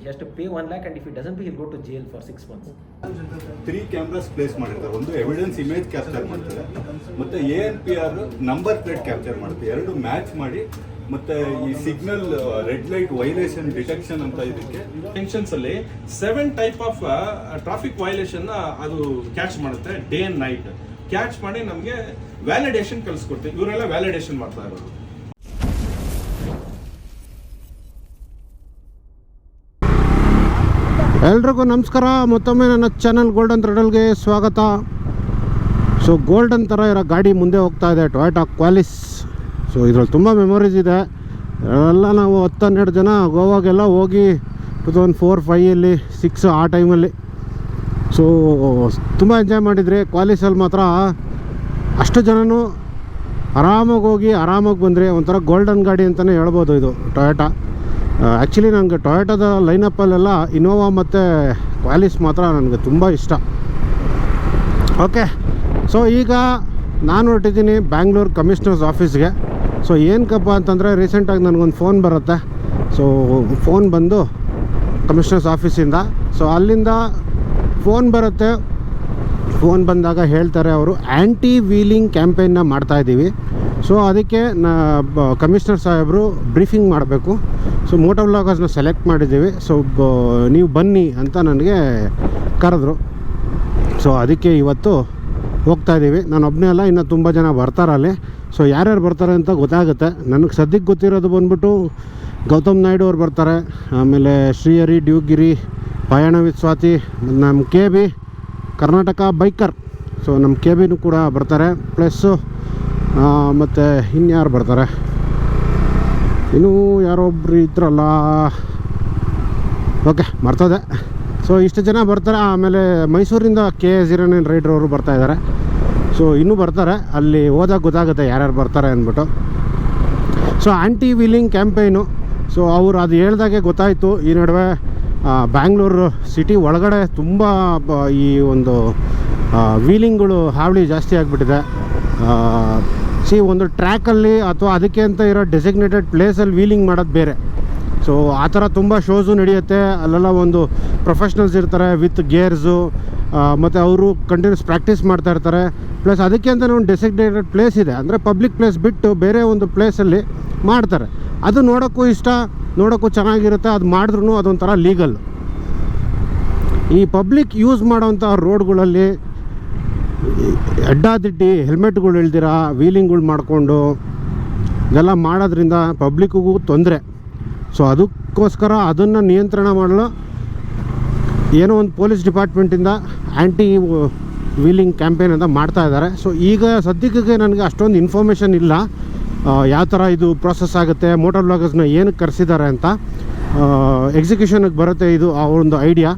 He has to pay one lakh, and if he doesn't pay, he'll go to jail for six months. Three cameras place ಮಾಡಿರ್ತಾರೆ. ಒಂದು evidence image capture ಮಾಡ್ತಾರೆ. ಮತ್ತೆ A N P R number plate capture ಮಾಡುತ್ತೆ ಎರಡು match ಮಾಡಿ ಮತ್ತೆ ಈ signal red light violation detection ಅಂತ ಇದಕ್ಕೆ ಟೆನ್ಷನ್ಸ್ ಅಲ್ಲಿ seven type of traffic violation ಅದು ಕ್ಯಾಚ್ ಮಾಡುತ್ತೆ ಡೇ ಅಂಡ್ ನೈಟ್ ಕ್ಯಾಚ್ ಮಾಡಿ ನಮಗೆ ವ್ಯಾಲಿಡೇಷನ್ ಕಳಿಸ್ಕೊಡ್ತೀವಿ. ಇವರೆಲ್ಲ ವ್ಯಾಲಿಡೇಷನ್ ಮಾಡ್ತಾ ಇರೋದು. ಎಲ್ರಿಗೂ ನಮಸ್ಕಾರ. ಮತ್ತೊಮ್ಮೆ ನನ್ನ ಚಾನಲ್ ಗೋಲ್ಡನ್ ಥ್ರೆಡಲ್ಗೆ ಸ್ವಾಗತ. ಸೊ ಗೋಲ್ಡನ್ ಥರ ಇರೋ ಗಾಡಿ ಮುಂದೆ ಹೋಗ್ತಾ ಇದೆ ಟೊಯಾಟಾ ಕ್ವಾಲಿಸ್ ಸೊ ಇದ್ರಲ್ಲಿ ತುಂಬ ಮೆಮೊರೀಸ್ ಇದೆ. ಎಲ್ಲ ನಾವು ಹತ್ತು ಹನ್ನೆರಡು ಜನ ಗೋವಾಗೆಲ್ಲ ಹೋಗಿ ಟು ತೌಸಂಡ್ ಫೋರ್ ಫೈಯಲ್ಲಿ ಸಿಕ್ಸ್ ಆ ಟೈಮಲ್ಲಿ ಸೊ ತುಂಬ ಎಂಜಾಯ್ ಮಾಡಿದ್ರಿ. ಕ್ವಾಲಿಸಲ್ಲಿ ಮಾತ್ರ ಅಷ್ಟು ಜನನೂ ಆರಾಮಾಗಿ ಹೋಗಿ, ಆರಾಮಾಗಿ ಬಂದರೆ. ಒಂಥರ ಗೋಲ್ಡನ್ ಗಾಡಿ ಅಂತಲೇ ಹೇಳ್ಬೋದು ಇದು ಟೊಯೋಟಾ ಆ್ಯಕ್ಚುಲಿ ನನಗೆ ಟೊಯೋಟದ ಲೈನಪ್ಪಲ್ಲೆಲ್ಲ ಇನೋವಾ ಮತ್ತು ಕ್ವಾಲಿಸ್ ಮಾತ್ರ ನನಗೆ ತುಂಬ ಇಷ್ಟ. ಓಕೆ ಸೊ ಈಗ ನಾನು ಹೊರಟಿದ್ದೀನಿ ಬ್ಯಾಂಗ್ಳೂರು ಕಮಿಷ್ನರ್ಸ್ ಆಫೀಸ್ಗೆ ಸೊ ಏನಕ್ಕಪ್ಪ ಅಂತಂದರೆ ರೀಸೆಂಟಾಗಿ ನನಗೊಂದು ಫೋನ್ ಬರುತ್ತೆ. ಸೊ ಫೋನ್ ಬಂದು ಕಮಿಷ್ನರ್ಸ್ ಆಫೀಸಿಂದ ಸೊ ಅಲ್ಲಿಂದ ಫೋನ್ ಬರುತ್ತೆ. ಫೋನ್ ಬಂದಾಗ ಹೇಳ್ತಾರೆ ಅವರು ಆ್ಯಂಟಿ ವೀಲಿಂಗ್ ಕ್ಯಾಂಪೇನ್ನ ಮಾಡ್ತಾಯಿದ್ದೀವಿ ಸೊ ಅದಕ್ಕೆ ನಾ ಕಮಿಷನರ್ ಸಾಹೇಬರು ಬ್ರೀಫಿಂಗ್ ಮಾಡಬೇಕು. ಸೊ ಮೋಟೋ ವ್ಲಾಗರ್ಸ್ನ ಸೆಲೆಕ್ಟ್ ಮಾಡಿದ್ದೀವಿ. ಸೊ ನೀವು ಬನ್ನಿ ಅಂತ ನನಗೆ ಕರೆದ್ರು. ಸೊ ಅದಕ್ಕೆ ಇವತ್ತು ಹೋಗ್ತಾ ಇದ್ದೀವಿ ನಾನು ಒಬ್ಬನೇ ಅಲ್ಲ, ಇನ್ನೂ ತುಂಬ ಜನ ಬರ್ತಾರೆ ಅಲ್ಲಿ. ಸೊ ಯಾರ್ಯಾರು ಬರ್ತಾರೆ ಅಂತ ಗೊತ್ತಾಗುತ್ತೆ. ನನಗೆ ಸದ್ಯಕ್ಕೆ ಗೊತ್ತಿರೋದು ಬಂದ್ಬಿಟ್ಟು ಗೌತಮ್ ನಾಯ್ಡು ಅವ್ರು ಬರ್ತಾರೆ. ಆಮೇಲೆ ಶ್ರೀಹರಿ, ಡ್ಯೂಗಿರಿ, ಪಯಣ ವಿತ್ ಸ್ವಾತಿ ನಮ್ಮ K B, Karnataka biker. So ನಮ್ಮ ಕೆ ಬಿನೂ ಕೂಡ ಬರ್ತಾರೆ. ಪ್ಲಸ್ಸು ಮತ್ತು ಇನ್ಯಾರು ಬರ್ತಾರೆ? ಇನ್ನೂ ಯಾರೊಬ್ಬರು ಇದ್ರಲ್ಲ? ಓಕೆ ಬರ್ತದೆ ಸೊ ಇಷ್ಟು ಜನ ಬರ್ತಾರೆ. ಆಮೇಲೆ ಮೈಸೂರಿಂದ ಕೆ ಜೀರೋ ನೈನ್ ರೈಡ್ರ್ ಅವರು ಬರ್ತಾಯಿದ್ದಾರೆ ಸೊ ಇನ್ನೂ ಬರ್ತಾರೆ. ಅಲ್ಲಿ ಹೋದಾಗ ಗೊತ್ತಾಗುತ್ತೆ ಯಾರ್ಯಾರು ಬರ್ತಾರೆ ಅಂದ್ಬಿಟ್ಟು. So anti wheeling campaign so ಅವರು ಅದು ಹೇಳ್ದಾಗೆ ಗೊತ್ತಾಯಿತು. ಈ ನಡುವೆ ಬ್ಯಾಂಗ್ಳೂರು ಸಿಟಿ ಒಳಗಡೆ ತುಂಬ ಈ ಒಂದು ವೀಲಿಂಗ್ಗಳು ಹಾವಳಿ ಜಾಸ್ತಿ ಆಗಿಬಿಟ್ಟಿದೆ. ಸಿ, ಒಂದು ಟ್ರ್ಯಾಕಲ್ಲಿ ಅಥವಾ ಅದಕ್ಕೆ ಅಂತ ಇರೋ ಡೆಸಿಗ್ನೇಟೆಡ್ ಪ್ಲೇಸಲ್ಲಿ ವೀಲಿಂಗ್ ಮಾಡೋದು ಬೇರೆ. ಸೊ ಆ ಥರ ತುಂಬ ಶೋಸು ನಡೆಯುತ್ತೆ. ಅಲ್ಲೆಲ್ಲ ಒಂದು ಪ್ರೊಫೆಷ್ನಲ್ಸ್ ಇರ್ತಾರೆ ವಿತ್ ಗೇರ್ಸು ಮತ್ತು ಅವರು ಕಂಟಿನ್ಯೂಸ್ ಪ್ರಾಕ್ಟೀಸ್ ಮಾಡ್ತಾ ಇರ್ತಾರೆ. ಪ್ಲಸ್ ಅದಕ್ಕೆ ಅಂತ ಒಂದು ಡೆಸಿಗ್ನೇಟೆಡ್ ಪ್ಲೇಸ್ ಇದೆ. ಅಂದರೆ ಪಬ್ಲಿಕ್ ಪ್ಲೇಸ್ ಬಿಟ್ಟು ಬೇರೆ ಒಂದು ಪ್ಲೇಸಲ್ಲಿ ಮಾಡ್ತಾರೆ. ಅದು ನೋಡೋಕ್ಕೂ ಇಷ್ಟ, ನೋಡೋಕ್ಕೂ ಚೆನ್ನಾಗಿರುತ್ತೆ. ಅದು ಮಾಡಿದ್ರೂ ಅದೊಂಥರ ಲೀಗಲ್ ಈ ಪಬ್ಲಿಕ್ ಯೂಸ್ ಮಾಡೋವಂಥ ರೋಡ್ಗಳಲ್ಲಿ ಅಡ್ಡಾದಿಡ್ಡಿ ಹೆಲ್ಮೆಟ್ಗಳು ಇಳ್ದಿರಾ ವೀಲಿಂಗ್ಗಳು ಮಾಡಿಕೊಂಡು ಇದೆಲ್ಲ ಮಾಡೋದ್ರಿಂದ ಪಬ್ಲಿಕ್ಕಿಗೂ ತೊಂದರೆ. ಸೊ ಅದಕ್ಕೋಸ್ಕರ ಅದನ್ನು ನಿಯಂತ್ರಣ ಮಾಡಲು ಏನೋ ಒಂದು ಪೊಲೀಸ್ ಡಿಪಾರ್ಟ್ಮೆಂಟಿಂದ ಆ್ಯಂಟಿ ವೀಲಿಂಗ್ ಕ್ಯಾಂಪೇನ್ ಅಂತ ಮಾಡ್ತಾ ಇದ್ದಾರೆ. ಸೊ ಈಗ ಸದ್ಯಕ್ಕೆ ನನಗೆ ಅಷ್ಟೊಂದು ಇನ್ಫಾರ್ಮೇಷನ್ ಇಲ್ಲ. ಯಾವ ಥರ ಇದು ಪ್ರೋಸೆಸ್ ಆಗುತ್ತೆ, ಮೋಟರ್ ಬ್ಲಾಗರ್ಸ್ನ ಏನಕ್ಕೆ ಕರೆಸಿದ್ದಾರೆ ಅಂತ ಎಕ್ಸಿಕ್ಯೂಷನಿಗೆ ಬರುತ್ತೆ ಇದು ಆ ಒಂದು ಐಡಿಯಾ.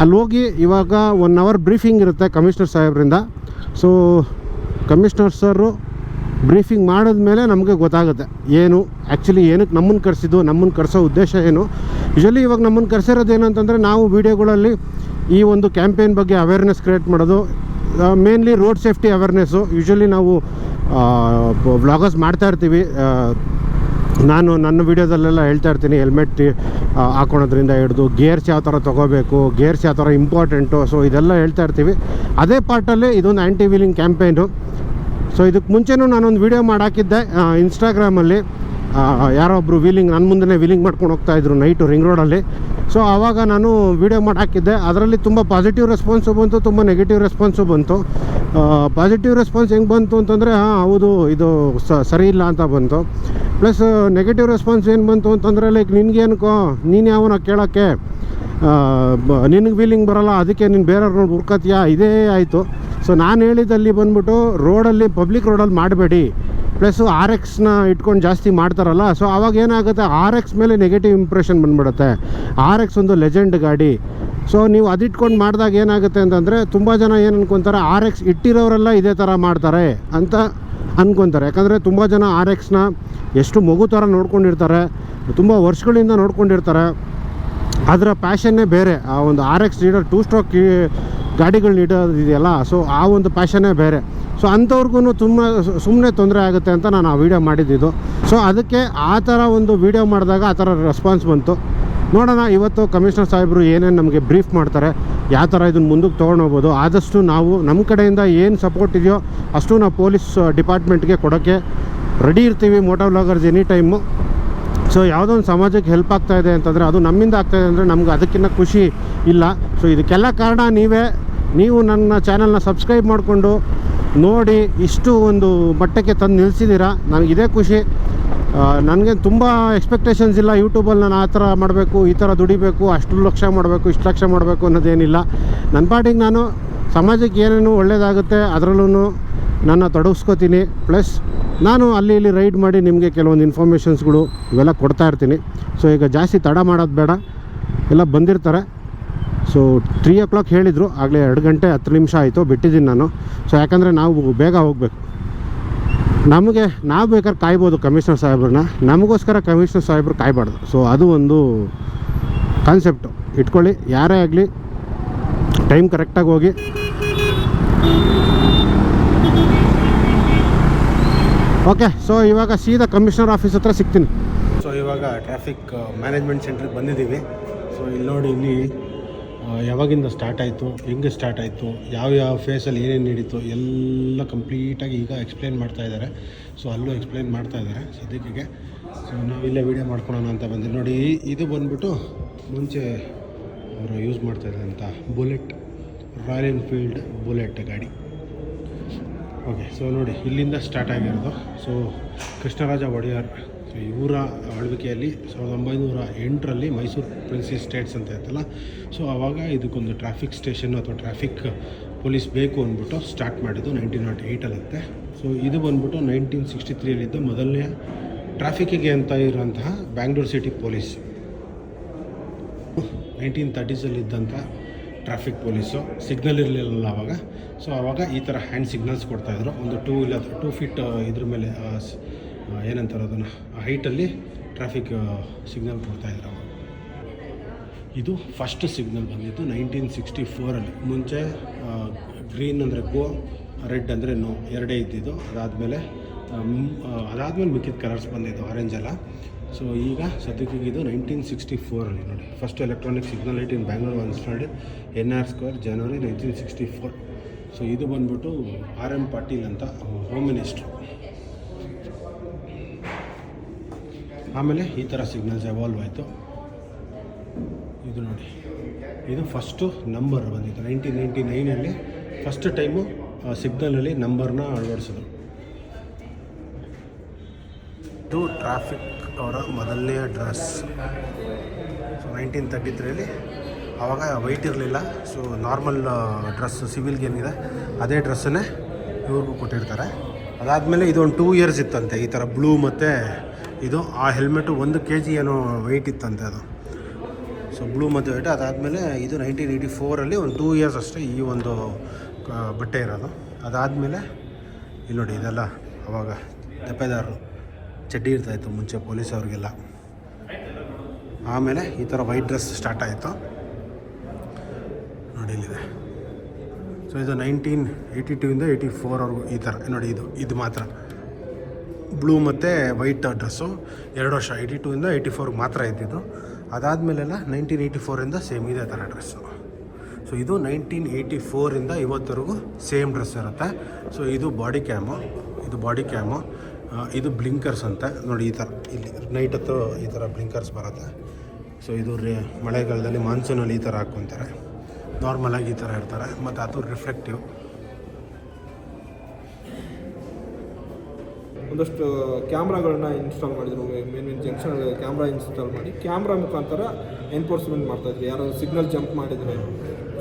ಅಲ್ಲಿ ಹೋಗಿ ಇವಾಗ ಒನ್ ಅವರ್ ಬ್ರೀಫಿಂಗ್ ಇರುತ್ತೆ ಕಮಿಷನರ್ ಸಾಹೇಬ್ರಿಂದ. ಸೊ ಕಮಿಷನರ್ ಸರು ಬ್ರೀಫಿಂಗ್ ಮಾಡಿದ್ಮೇಲೆ ನಮಗೆ ಗೊತ್ತಾಗುತ್ತೆ ಏನು ಆ್ಯಕ್ಚುಲಿ ಏನಕ್ಕೆ ನಮ್ಮನ್ನು ಕರೆಸಿದ್ದು ನಮ್ಮನ್ನು ಕರೆಸೋ ಉದ್ದೇಶ ಏನು. ಯೂಶಲಿ ಇವಾಗ ನಮ್ಮನ್ನು ಕರೆಸಿರೋದು ಏನಂತಂದರೆ ನಾವು ವೀಡಿಯೋಗಳಲ್ಲಿ ಈ ಒಂದು ಕ್ಯಾಂಪೇನ್ ಬಗ್ಗೆ ಅವೇರ್ನೆಸ್ ಕ್ರಿಯೇಟ್ ಮಾಡೋದು mainly road safety awareness usually ನಾವು ವ್ಲಾಗರ್ಸ್ ಮಾಡ್ತಾ ಇರ್ತೀವಿ ಆ, ನಾನು ನನ್ನ ವೀಡಿಯೋದಲ್ಲೆಲ್ಲ ಹೇಳ್ತಾ ಇರ್ತೀನಿ ಹೆಲ್ಮೆಟ್ ಹಾಕೊಳೋದ್ರಿಂದ ಹಿಡಿದು ಗೇರ್ಸ್ ಯಾವ ಥರ ತೊಗೋಬೇಕು ಗೇರ್ಸ್ ಯಾವ ಥರ ಇಂಪಾರ್ಟೆಂಟು ಸೊ ಇದೆಲ್ಲ ಹೇಳ್ತಾ ಇರ್ತೀವಿ. ಅದೇ ಪಾರ್ಟಲ್ಲಿ ಇದೊಂದು ಆ್ಯಂಟಿ ವೀಲಿಂಗ್ ಕ್ಯಾಂಪೇನು ಸೊ ಇದಕ್ಕೆ ಮುಂಚೆನೂ ನಾನೊಂದು ವೀಡಿಯೋ ಮಾಡಾಕಿದ್ದೆ ಇನ್ಸ್ಟಾಗ್ರಾಮಲ್ಲಿ ಯಾರೋ ಒಬ್ಬರು ವೀಲಿಂಗ್ ನನ್ನ ಮುಂದೆ ವೀಲಿಂಗ್ ಮಾಡ್ಕೊಂಡು ಹೋಗ್ತಾ ಇದ್ರು ನೈಟು ರಿಂಗ್ ರೋಡಲ್ಲಿ ಸೊ ಆವಾಗ ನಾನು ವೀಡಿಯೋ ಮಾಡಿ ಹಾಕಿದ್ದೆ ಅದರಲ್ಲಿ ತುಂಬ ಪಾಸಿಟಿವ್ ರೆಸ್ಪಾನ್ಸು ಬಂತು, ತುಂಬ ನೆಗೆಟಿವ್ ರೆಸ್ಪಾನ್ಸು ಬಂತು. ಪಾಸಿಟಿವ್ ರೆಸ್ಪಾನ್ಸ್ ಹೆಂಗೆ ಬಂತು ಅಂತಂದರೆ, ಹಾಂ, ಹೌದು, ಇದು ಸರಿ ಇಲ್ಲ ಅಂತ ಬಂತು. ಪ್ಲಸ್ ನೆಗೆಟಿವ್ ರೆಸ್ಪಾನ್ಸ್ ಏನು ಬಂತು ಅಂತಂದರೆ ಲೈಕ್ ನಿನಗೇನಕ್ಕೋ ನೀನು ಯಾವನ ಕೇಳೋಕ್ಕೆ ನಿನಗೆ ವೀಲಿಂಗ್ ಬರೋಲ್ಲ, ಅದಕ್ಕೆ ನೀನು ಬೇರೆಯವ್ರು ನೋಡಿ ಹುರ್ಕತ್ಯಾ ಇದೇ ಆಯಿತು. ಸೊ ನಾನು ಹೇಳಿದಲ್ಲಿ ಬಂದ್ಬಿಟ್ಟು, ರೋಡಲ್ಲಿ ಪಬ್ಲಿಕ್ ರೋಡಲ್ಲಿ ಮಾಡಬೇಡಿ. ಪ್ಲಸ್ಸು ಆರ್ ಎಕ್ಸ್ನ ಇಟ್ಕೊಂಡು ಜಾಸ್ತಿ ಮಾಡ್ತಾರಲ್ಲ ಸೊ ಅವಾಗ ಏನಾಗುತ್ತೆ ಆರ್ ಎಕ್ಸ್ ಮೇಲೆ ನೆಗೆಟಿವ್ ಇಂಪ್ರೆಷನ್ ಬಂದ್ಬಿಡುತ್ತೆ. ಆರ್ ಎಕ್ಸ್ ಒಂದು ಲೆಜೆಂಡ್ ಗಾಡಿ. ಸೊ ನೀವು ಅದಿಟ್ಕೊಂಡು ಮಾಡಿದಾಗ ಏನಾಗುತ್ತೆ ಅಂತಂದರೆ ತುಂಬ ಜನ ಏನು ಅನ್ಕೊತಾರೆ ಆರ್ ಎಕ್ಸ್ ಇಟ್ಟಿರೋರೆಲ್ಲ ಇದೇ ಥರ ಮಾಡ್ತಾರೆ ಅಂತ ಅನ್ಕೊತಾರೆ. ಯಾಕಂದರೆ ತುಂಬ ಜನ ಆರ್ ಎಕ್ಸ್ನ ಎಷ್ಟು ಮಗು ಥರ ನೋಡ್ಕೊಂಡಿರ್ತಾರೆ, ತುಂಬ ವರ್ಷಗಳಿಂದ ನೋಡ್ಕೊಂಡಿರ್ತಾರೆ. ಅದರ ಪ್ಯಾಷನ್ನೇ ಬೇರೆ. ಆ ಒಂದು R X leader two stroke ಗಾಡಿಗಳನ್ನ ಇಡೋದಿದೆಯಲ್ಲ ಸೊ ಆ ಒಂದು ಪ್ಯಾಷನ್ನೇ ಬೇರೆ. ಸೊ ಅಂಥವ್ರಿಗೂ ತುಂಬ ಸುಮ್ಮನೆ ತೊಂದರೆ ಆಗುತ್ತೆ ಅಂತ ನಾನು ಆ ವಿಡಿಯೋ ಮಾಡಿದ್ದಿದ್ದು ಸೊ ಅದಕ್ಕೆ ಆ ಥರ ಒಂದು ವಿಡಿಯೋ ಮಾಡಿದಾಗ ಆ ಥರ ರೆಸ್ಪಾನ್ಸ್ ಬಂತು. ನೋಡೋಣ, ಇವತ್ತು ಕಮಿಷನರ್ ಸಾಹೇಬರು ಏನೇನು ನಮಗೆ ಬ್ರೀಫ್ ಮಾಡ್ತಾರೆ, ಯಾವ ಥರ ಇದನ್ನು ಮುಂದಕ್ಕೆ ತೊಗೊಂಡು ಹೋಗ್ಬೋದು. ಆದಷ್ಟು ನಾವು ನಮ್ಮ ಕಡೆಯಿಂದ ಏನು ಸಪೋರ್ಟ್ ಇದೆಯೋ ಅಷ್ಟು ನಾವು ಪೊಲೀಸ್ ಡಿಪಾರ್ಟ್ಮೆಂಟ್ಗೆ ಕೊಡೋಕ್ಕೆ ರೆಡಿ ಇರ್ತೀವಿ moto vloggers any time so ಯಾವುದೋ ಒಂದು ಸಮಾಜಕ್ಕೆ ಹೆಲ್ಪ್ ಆಗ್ತಾ ಇದೆ ಅಂತಂದರೆ ಅದು ನಮ್ಮಿಂದ ಆಗ್ತಾಯಿದೆ ಅಂದರೆ ನಮ್ಗೆ ಅದಕ್ಕಿಂತ ಖುಷಿ ಇಲ್ಲ. ಸೊ ಇದಕ್ಕೆಲ್ಲ ಕಾರಣ ನೀವೇ, ನೀವು ನನ್ನ ಚಾನಲ್ನ ಸಬ್ಸ್ಕ್ರೈಬ್ ಮಾಡಿಕೊಂಡು ನೋಡಿ ಇಷ್ಟು ಒಂದು ಮಟ್ಟಕ್ಕೆ ತಂದು ನಿಲ್ಲಿಸಿದ್ದೀರಾ ನನಗೆ ಖುಷಿ. ನನಗೆ ತುಂಬ ಎಕ್ಸ್ಪೆಕ್ಟೇಷನ್ಸ್ ಇಲ್ಲ. ಯೂಟ್ಯೂಬಲ್ಲಿ ನಾನು ಆ ಥರ ಮಾಡಬೇಕು, ಈ ಥರ ದುಡಿಬೇಕು ಅಷ್ಟು ಲಕ್ಷ ಮಾಡಬೇಕು, ಇಷ್ಟು ಲಕ್ಷ ಮಾಡಬೇಕು ಅನ್ನೋದೇನಿಲ್ಲ. ನನ್ನ ಪಾಟಿಗೆ ನಾನು ಸಮಾಜಕ್ಕೆ ಏನೇನು ಒಳ್ಳೆಯದಾಗುತ್ತೆ ಅದರಲ್ಲೂ ನನ್ನ ತೊಡಗಿಸ್ಕೋತೀನಿ. ಪ್ಲಸ್ ನಾನು ಅಲ್ಲಿ ಇಲ್ಲಿ ರೈಡ್ ಮಾಡಿ ನಿಮಗೆ ಕೆಲವೊಂದು ಇನ್ಫಾರ್ಮೇಷನ್ಸ್ಗಳು ಇವೆಲ್ಲ ಕೊಡ್ತಾ ಇರ್ತೀನಿ. ಸೊ ಈಗ ಜಾಸ್ತಿ ತಡ ಮಾಡೋದು ಬೇಡ. ಎಲ್ಲ ಬಂದಿರ್ತಾರೆ. ಸೊ ತ್ರೀ ಓ ಕ್ಲಾಕ್ ಹೇಳಿದರು. ಆಗಲೇ ಎರಡು ಗಂಟೆ ಹತ್ತು ನಿಮಿಷ ಆಯಿತು. ಬಿಟ್ಟಿದ್ದೀನಿ ನಾನು. ಸೊ ಯಾಕಂದರೆ ನಾವು ಬೇಗ ಹೋಗಬೇಕು. ನಮಗೆ, ನಾವು ಬೇಕಾದ್ರೆ ಕಾಯ್ಬೋದು ಕಮಿಷನರ್ ಸಾಹೇಬ್ರನ್ನ. ನಮಗೋಸ್ಕರ ಕಮಿಷನರ್ ಸಾಹೇಬ್ರು ಕಾಯ್ಬಾರ್ದು. ಸೊ ಅದು ಒಂದು ಕಾನ್ಸೆಪ್ಟು ಇಟ್ಕೊಳ್ಳಿ, ಯಾರೇ ಆಗಲಿ ಟೈಮ್ ಕರೆಕ್ಟಾಗಿ ಹೋಗಿ. ಓಕೆ ಸೊ ಇವಾಗ ಸೀದಾ ಕಮಿಷನರ್ ಆಫೀಸ್ ಹತ್ರ ಸಿಗ್ತೀನಿ. ಸೊ ಇವಾಗ ಟ್ರಾಫಿಕ್ ಮ್ಯಾನೇಜ್ಮೆಂಟ್ ಸೆಂಟ್ರಿಗೆ ಬಂದಿದ್ದೀವಿ. ಸೊ ಇಲ್ಲಿ ನೋಡಿ, ಇಲ್ಲಿ ಯಾವಾಗಿಂದ ಸ್ಟಾರ್ಟ್ ಆಯಿತು, ಹೆಂಗೆ ಸ್ಟಾರ್ಟ್ ಆಯಿತು, ಯಾವ ಯಾವ ಫೇಸಲ್ಲಿ ಏನೇನು ನಡೀತು, ಎಲ್ಲ ಕಂಪ್ಲೀಟಾಗಿ ಈಗ ಎಕ್ಸ್ಪ್ಲೇನ್ ಮಾಡ್ತಾ ಇದ್ದಾರೆ ಸೊ ಅಲ್ಲೂ ಎಕ್ಸ್ಪ್ಲೇನ್ ಮಾಡ್ತಾ ಇದ್ದಾರೆ ಸದ್ಯಕ್ಕೆ. ಸೊ ನಾವು ಇಲ್ಲೇ ವೀಡಿಯೋ ಮಾಡ್ಕೊಳೋಣ ಅಂತ ಬಂದೆ ನೋಡಿ, ಇದು ಬಂದ್ಬಿಟ್ಟು ಮುಂಚೆ ಅವರು ಯೂಸ್ ಮಾಡ್ತಾ ಇದ್ದಂಥ ಬುಲೆಟ್ ರಾಯಲ್ ಎನ್ಫೀಲ್ಡ್ ಬುಲೆಟ್ ಗಾಡಿ. ಓಕೆ ಸೊ ನೋಡಿ, ಇಲ್ಲಿಂದ ಸ್ಟಾರ್ಟ್ ಆಗಿರೋದು. ಸೊ ಕೃಷ್ಣರಾಜ ಒಡೆಯರ್ ಸೊ ಇವರ ಆಳ್ವಿಕೆಯಲ್ಲಿ ಸಾವಿರದ ಒಂಬೈನೂರ ಎಂಟರಲ್ಲಿ ಮೈಸೂರು ಪ್ರಿನ್ಸಿ ಸ್ಟೇಟ್ಸ್ ಅಂತ ಇತ್ತಲ್ಲ. ಸೊ ಆವಾಗ ಇದಕ್ಕೊಂದು ಟ್ರಾಫಿಕ್ ಸ್ಟೇಷನ್ ಅಥವಾ ಟ್ರಾಫಿಕ್ ಪೊಲೀಸ್ ಬೇಕು ಅಂದ್ಬಿಟ್ಟು ಸ್ಟಾರ್ಟ್ ಮಾಡಿದ್ದು ನೈನ್ಟೀನ್ ನಾಟ್ ಏಯ್ಟಲ್ಲಂತೆ. ಸೊ, ಇದು ಬಂದ್ಬಿಟ್ಟು ನೈನ್ಟೀನ್ ಸಿಕ್ಸ್ಟಿ ತ್ರೀಯಲ್ಲಿದ್ದ ಮೊದಲನೇ ಟ್ರಾಫಿಕ್ಕಿಗೆ ಅಂತ ಇರುವಂತಹ ಬ್ಯಾಂಗ್ಳೂರು ಸಿಟಿ ಪೊಲೀಸ್. ನೈನ್ಟೀನ್ ತರ್ಟೀಸಲ್ಲಿದ್ದಂಥ ಟ್ರಾಫಿಕ್ ಪೊಲೀಸು ಸಿಗ್ನಲ್ ಇರಲಿಲ್ಲ ಆವಾಗ ಸೊ ಆವಾಗ ಈ ಥರ ಹ್ಯಾಂಡ್ ಸಿಗ್ನಲ್ಸ್ ಕೊಡ್ತಾಯಿದ್ರು ಒಂದು ಟೂ ಇಲ್ಲ, ಟೂ ಫೀಟ್ ಇದ್ರ ಮೇಲೆ ಏನಂತಾರೆ ಅದನ್ನು? ಹೈಟಲ್ಲಿ ಟ್ರಾಫಿಕ್ ಸಿಗ್ನಲ್ ಕೊಡ್ತಾಯಿದ್ರು ಅವಾಗ ಇದು ಫಸ್ಟ್ ಸಿಗ್ನಲ್ ಬಂದಿದ್ದು ನೈನ್ಟೀನ್ ಸಿಕ್ಸ್ಟಿ ಫೋರಲ್ಲಿ ಮುಂಚೆ ಗ್ರೀನ್ ಅಂದರೆ ಗೋ ರೆಡ್ ಅಂದರೆ ನೋ ಎರಡೇ ಇದ್ದಿದ್ದು. ಅದಾದಮೇಲೆ ಅದಾದಮೇಲೆ ಮಿಕ್ಕಿದ ಕಲರ್ಸ್ ಬಂದಿದ್ದು ಆರೆಂಜ್ ಎಲ್ಲ. ಸೊ ಈಗ ಸದ್ಯಕ್ಕೆ ಇದು ನೈನ್ಟೀನ್ ಸಿಕ್ಸ್ಟಿ ಫೋರಲ್ಲಿ ನೋಡಿ. First electronic signal light in Bangalore installed N R square January nineteen sixty four so ಇದು ಬಂದ್ಬಿಟ್ಟು ಆರ್ ಎಂ ಪಾಟೀಲ್ ಅಂತ ಹೋಮ್ ಮಿನಿಸ್ಟ್ರು ಆಮೇಲೆ ಈ ಥರ ಸಿಗ್ನಲ್ಸ್ ಎವಾಲ್ವ್ ಆಯಿತು. ಇದು ನೋಡಿ. ಇದು ಫಸ್ಟು ನಂಬರ್ ಬಂದಿತ್ತು. ನೈನ್ಟೀನ್ ನೈಂಟಿ ನೈನಲ್ಲಿ ಫಸ್ಟ್ ಟೈಮು ಸಿಗ್ನಲಲ್ಲಿ ನಂಬರ್ನ ಅಳವಡಿಸಿದ್ರು. ಇದು ಟ್ರಾಫಿಕ್ ಅವರ ಮೊದಲನೇ ಡ್ರೆಸ್ ಸೊ ನೈನ್ಟೀನ್ ತರ್ಟಿ ತ್ರೀಲಿ ಆವಾಗ ವೈಟ್ ಇರಲಿಲ್ಲ. ಸೊ ನಾರ್ಮಲ್ ಡ್ರೆಸ್ ಸಿವಿಲ್ಗೆ ಏನಿದೆ, ಅದೇ ಡ್ರೆಸ್ಸನ್ನೇ ಇವ್ರಿಗೂ ಕೊಟ್ಟಿರ್ತಾರೆ. ಅದಾದಮೇಲೆ ಇದೊಂದು ಟೂ ಇಯರ್ಸ್ ಇತ್ತಂತೆ. ಈ ಥರ ಬ್ಲೂ ಮತ್ತು ಇದು ಆ ಹೆಲ್ಮೆಟು ಒಂದು ಕೆ ಜಿ ಏನೋ ವೆಯ್ಟ್ ಇತ್ತಂತೆ ಅದು. ಸೊ ಬ್ಲೂ ಮತ್ತು ವೈಟ್ ಅದಾದಮೇಲೆ ಇದು ನೈನ್ಟೀನ್ ಏಯ್ಟಿ ಫೋರಲ್ಲಿ ಒಂದು ಟೂ ಇಯರ್ಸ್ ಅಷ್ಟೇ ಈ ಒಂದು ಬಟ್ಟೆ ಇರೋದು. ಅದಾದಮೇಲೆ ಇಲ್ಲಿ ನೋಡಿ ಇದೆಲ್ಲ ಅವಾಗ ದಪ್ಪೆದಾರರು ಚಡ್ಡಿ ಇರ್ತಾಯಿತ್ತು ಮುಂಚೆ ಪೊಲೀಸ್ ಅವ್ರಿಗೆಲ್ಲ. ಆಮೇಲೆ ಈ ಥರ ವೈಟ್ ಡ್ರೆಸ್ ಸ್ಟಾರ್ಟ್ ಆಯಿತು. ನೋಡಿ ಇಲ್ಲಿದೆ. ಸೊ ಇದು ನೈನ್ಟೀನ್ ಏಯ್ಟಿ ಟೂಯಿಂದ ಏಯ್ಟಿ ಫೋರ್ವರೆಗೂ ಈ ಥರ. ನೋಡಿ ಇದು ಇದು ಮಾತ್ರ. ಬ್ಲೂ ಮತ್ತು ವೈಟ್ ಡ್ರೆಸ್ಸು. ಎರಡು ವರ್ಷ ಏಯ್ಟಿ ಟೂಯಿಂದ ಏಯ್ಟಿ ಫೋರ್ಗೆ ಮಾತ್ರ ಇದ್ದಿದ್ದು. ಅದಾದಮೇಲೆಲ್ಲ ನೈನ್ಟೀನ್ ಏಯ್ಟಿ ಫೋರಿಂದ ಸೇಮ್ ಇದೇ ಥರ ಡ್ರೆಸ್ಸು. ಸೊ ಇದು ನೈನ್ಟೀನ್ ಏಯ್ಟಿ ಫೋರಿಂದ ಇವತ್ತರೆಗೂ ಸೇಮ್ ಡ್ರೆಸ್ ಇರುತ್ತೆ. ಸೊ ಇದು ಬಾಡಿ ಕ್ಯಾಮು. ಇದು ಬಾಡಿ ಕ್ಯಾಮು. ಇದು ಬ್ಲಿಂಕರ್ಸ್ ಅಂತ. ನೋಡಿ, ಈ ಥರ ಇಲ್ಲಿ ನೈಟ್ ಹತ್ರ ಈ ಥರ ಬ್ಲಿಂಕರ್ಸ್ ಬರುತ್ತೆ. ಸೊ ಇದು ರೇ, ಮಳೆಗಾಲದಲ್ಲಿ ಮಾನ್ಸೂನಲ್ಲಿ ಈ ಥರ ಹಾಕ್ಕೊತಾರೆ. ನಾರ್ಮಲಾಗಿ ಈ ಥರ ಇರ್ತಾರೆ. ಮತ್ತು ಅದು ರಿಫ್ಲೆಕ್ಟಿವ್ ಒಂದಷ್ಟು ಕ್ಯಾಮ್ರಾಗಳನ್ನ ಇನ್ಸ್ಟಾಲ್ ಮಾಡಿದ್ರು main main junction camera install ಮಾಡಿ ಕ್ಯಾಮ್ರಾ ಮುಖಾಂತರ ಎನ್ಫೋರ್ಸ್ಮೆಂಟ್ ಮಾಡ್ತಾಯಿದ್ರು ಯಾರೋ ಸಿಗ್ನಲ್ ಜಂಪ್ ಮಾಡಿದರೆ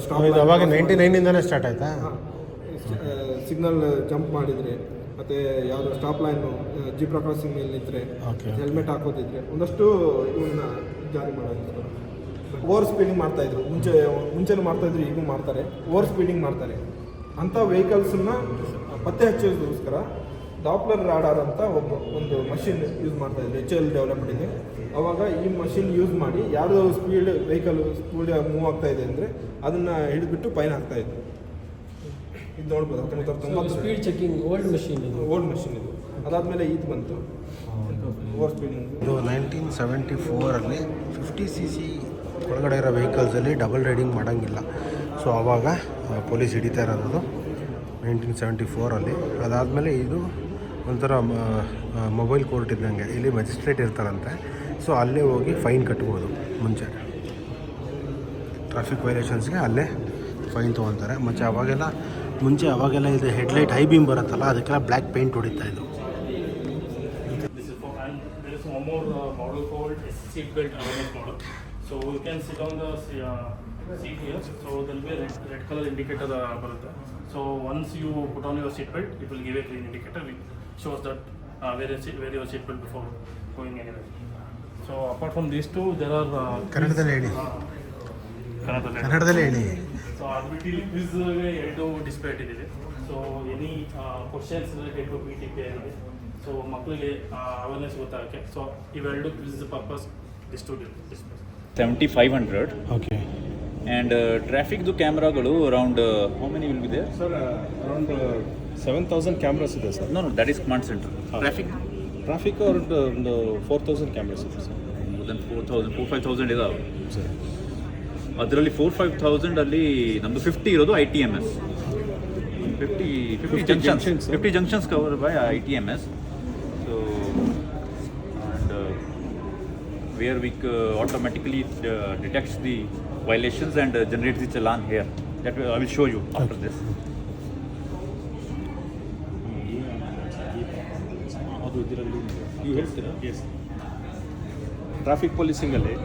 ಸ್ಟಾಪ್ ಅವಾಗ ನೈಂಟಿ ನೈನಿಂದನೇ ಸ್ಟಾರ್ಟ್ ಆಯಿತಾ? ಸಿಗ್ನಲ್ ಜಂಪ್ ಮಾಡಿದರೆ ಮತ್ತು ಯಾವುದೋ ಸ್ಟಾಪ್ ಲೈನು ಜಿಬ್ರಾ ಕ್ರಾಸಿಂಗ್ ಮೇಲೆ ನಿಂತರೆ ಹೆಲ್ಮೆಟ್ ಹಾಕೋದಿದ್ರೆ ಒಂದಷ್ಟು ಇವನ್ನ ಜಾರಿ ಮಾಡೋದಿದ್ರು ಓವರ್ ಸ್ಪೀಡಿಂಗ್ ಮಾಡ್ತಾಯಿದ್ರು ಮುಂಚೆ ಮುಂಚೆನೂ ಮಾಡ್ತಾಯಿದ್ರು ಈಗೂ ಮಾಡ್ತಾರೆ. ಓವರ್ ಸ್ಪೀಡಿಂಗ್ ಮಾಡ್ತಾರೆ. ಅಂಥ ವೆಹಿಕಲ್ಸನ್ನ ಪತ್ತೆ ಹಚ್ಚೋದಕ್ಕೋಸ್ಕರ ಡಾಪ್ಲರ್ ರಾಡಾರ್ ಅಂತ ಒಬ್ಬ ಒಂದು ಮಷಿನ್ ಯೂಸ್ ಮಾಡ್ತಾ ಇದ್ದೆ ಎಚ್ ಎಲ್ ಡೆವಲಪ್ಮೆಂಟಿಗೆ ಇದೆ ಅವಾಗ ಈ ಮಷಿನ್ ಯೂಸ್ ಮಾಡಿ ಯಾವುದೋ ಸ್ಪೀಡ್ ವೆಹಿಕಲ್ ಸ್ಪೀಡ್ ಮೂವ್ ಆಗ್ತಾ ಇದೆ ಅಂದರೆ ಅದನ್ನು ಹಿಡಿದ್ಬಿಟ್ಟು ಪೈನ್ ಆಗ್ತಾ ಇದ್ದೆ ಇದು ನೋಡ್ಬೋದು ಹತ್ತೊಂಬತ್ತು ತೊಂಬತ್ತು ಸ್ಪೀಡ್ ಚೆಕಿಂಗ್ ಓಲ್ಡ್ ಮಷಿನ್ ಇದು. ಓಲ್ಡ್ ಮಷಿನ್ ಇದು. ಅದಾದಮೇಲೆ ಇದು ಬಂತು. ಓವರ್ ಸ್ಪೀಡಿಂಗ್ ಇದು ನೈನ್ಟೀನ್ ಸೆವೆಂಟಿ ಫೋರಲ್ಲಿ ಫಿಫ್ಟಿ ಸಿ ಸಿ ಒಳಗಡೆ ಇರೋ ವೆಹಿಕಲ್ಸಲ್ಲಿ ಡಬಲ್ ರೈಡಿಂಗ್ ಮಾಡೋಂಗಿಲ್ಲ. ಸೊ ಆವಾಗ ಪೊಲೀಸ್ ಹಿಡಿತಾ ಇರೋದು ನೈನ್ಟೀನ್ ಸೆವೆಂಟಿ ಫೋರಲ್ಲಿ ಅದಾದಮೇಲೆ ಇದು ಒಂಥರ ಮೊಬೈಲ್ ಕೋರ್ಟ್ ಇದ್ದಂಗೆ ಇಲ್ಲಿ ಮ್ಯಾಜಿಸ್ಟ್ರೇಟ್ ಇರ್ತಾರಂತೆ ಸೊ ಅಲ್ಲೇ ಹೋಗಿ ಫೈನ್ ಕಟ್ಬೋದು ಮುಂಚೆ ಟ್ರಾಫಿಕ್ ವೈಲೇಷನ್ಸ್ಗೆ ಅಲ್ಲೇ ಫೈನ್ ತೊಗೊತಾರೆ ಮತ್ತು ಅವಾಗೆಲ್ಲ ಮುಂಚೆ ಅವಾಗೆಲ್ಲ ಇದು ಹೆಡ್ಲೈಟ್ ಹೈ ಬೀಮ್ ಬರುತ್ತಲ್ಲ ಅದಕ್ಕೆಲ್ಲ ಬ್ಲ್ಯಾಕ್ ಪೇಂಟ್ ಹೊಡಿತಾ ಇದ್ರು uh, seat uh, here. So there will be a red, red color indicator uh, ಬರುತ್ತೆ. So once you put on your seat belt, it will give a green indicator shows that uh, where your seat, where your seat belt before going anywhere. So apart from these two, there are uh, ಕನ್ನಡದಲ್ಲಿ ಹೇಳಿ uh, ಕನ್ನಡದಲ್ಲಿ ಹೇಳಿ so ಅದು B T quiz ಎರಡು display ಇಟ್ಟಿದ್ದೀವಿ so any questions related to B T P ಆಗಿದೆ so ಮಕ್ಕಳಿಗೆ awareness ಗೊತ್ತಾಗಕ್ಕೆ ಸೊ ಇವೆರಡು quiz purpose ಡಿಸ್ಟು display seventy five hundred okay and ಟ್ರಾಫಿಕ್ದು ಕ್ಯಾಮ್ರಾಗಳು around how many will be there sir around seven thousand cameras ಇದೆ sir. No no that is command centre traffic traffic around ಒಂದು four thousand cameras ಇದೆ sir. More than four thousand four five thousand ಇದಾವೆ. Sir. ಅದರಲ್ಲಿ four five thousand ಅಲ್ಲಿ ನಮ್ಮದು fifty ಇರೋದು I T M S fifty fifty 50 junctions fifty junctions cover by I T M S so and where we automatically detects the violations and generates the challan here that I will show you after this ಅದು ಇದರಲ್ಲಿ ನೀವು ಹೇಳ್ತೀರಾ? S traffic ಪೊಲೀಸಿಂಗಲ್ಲಿ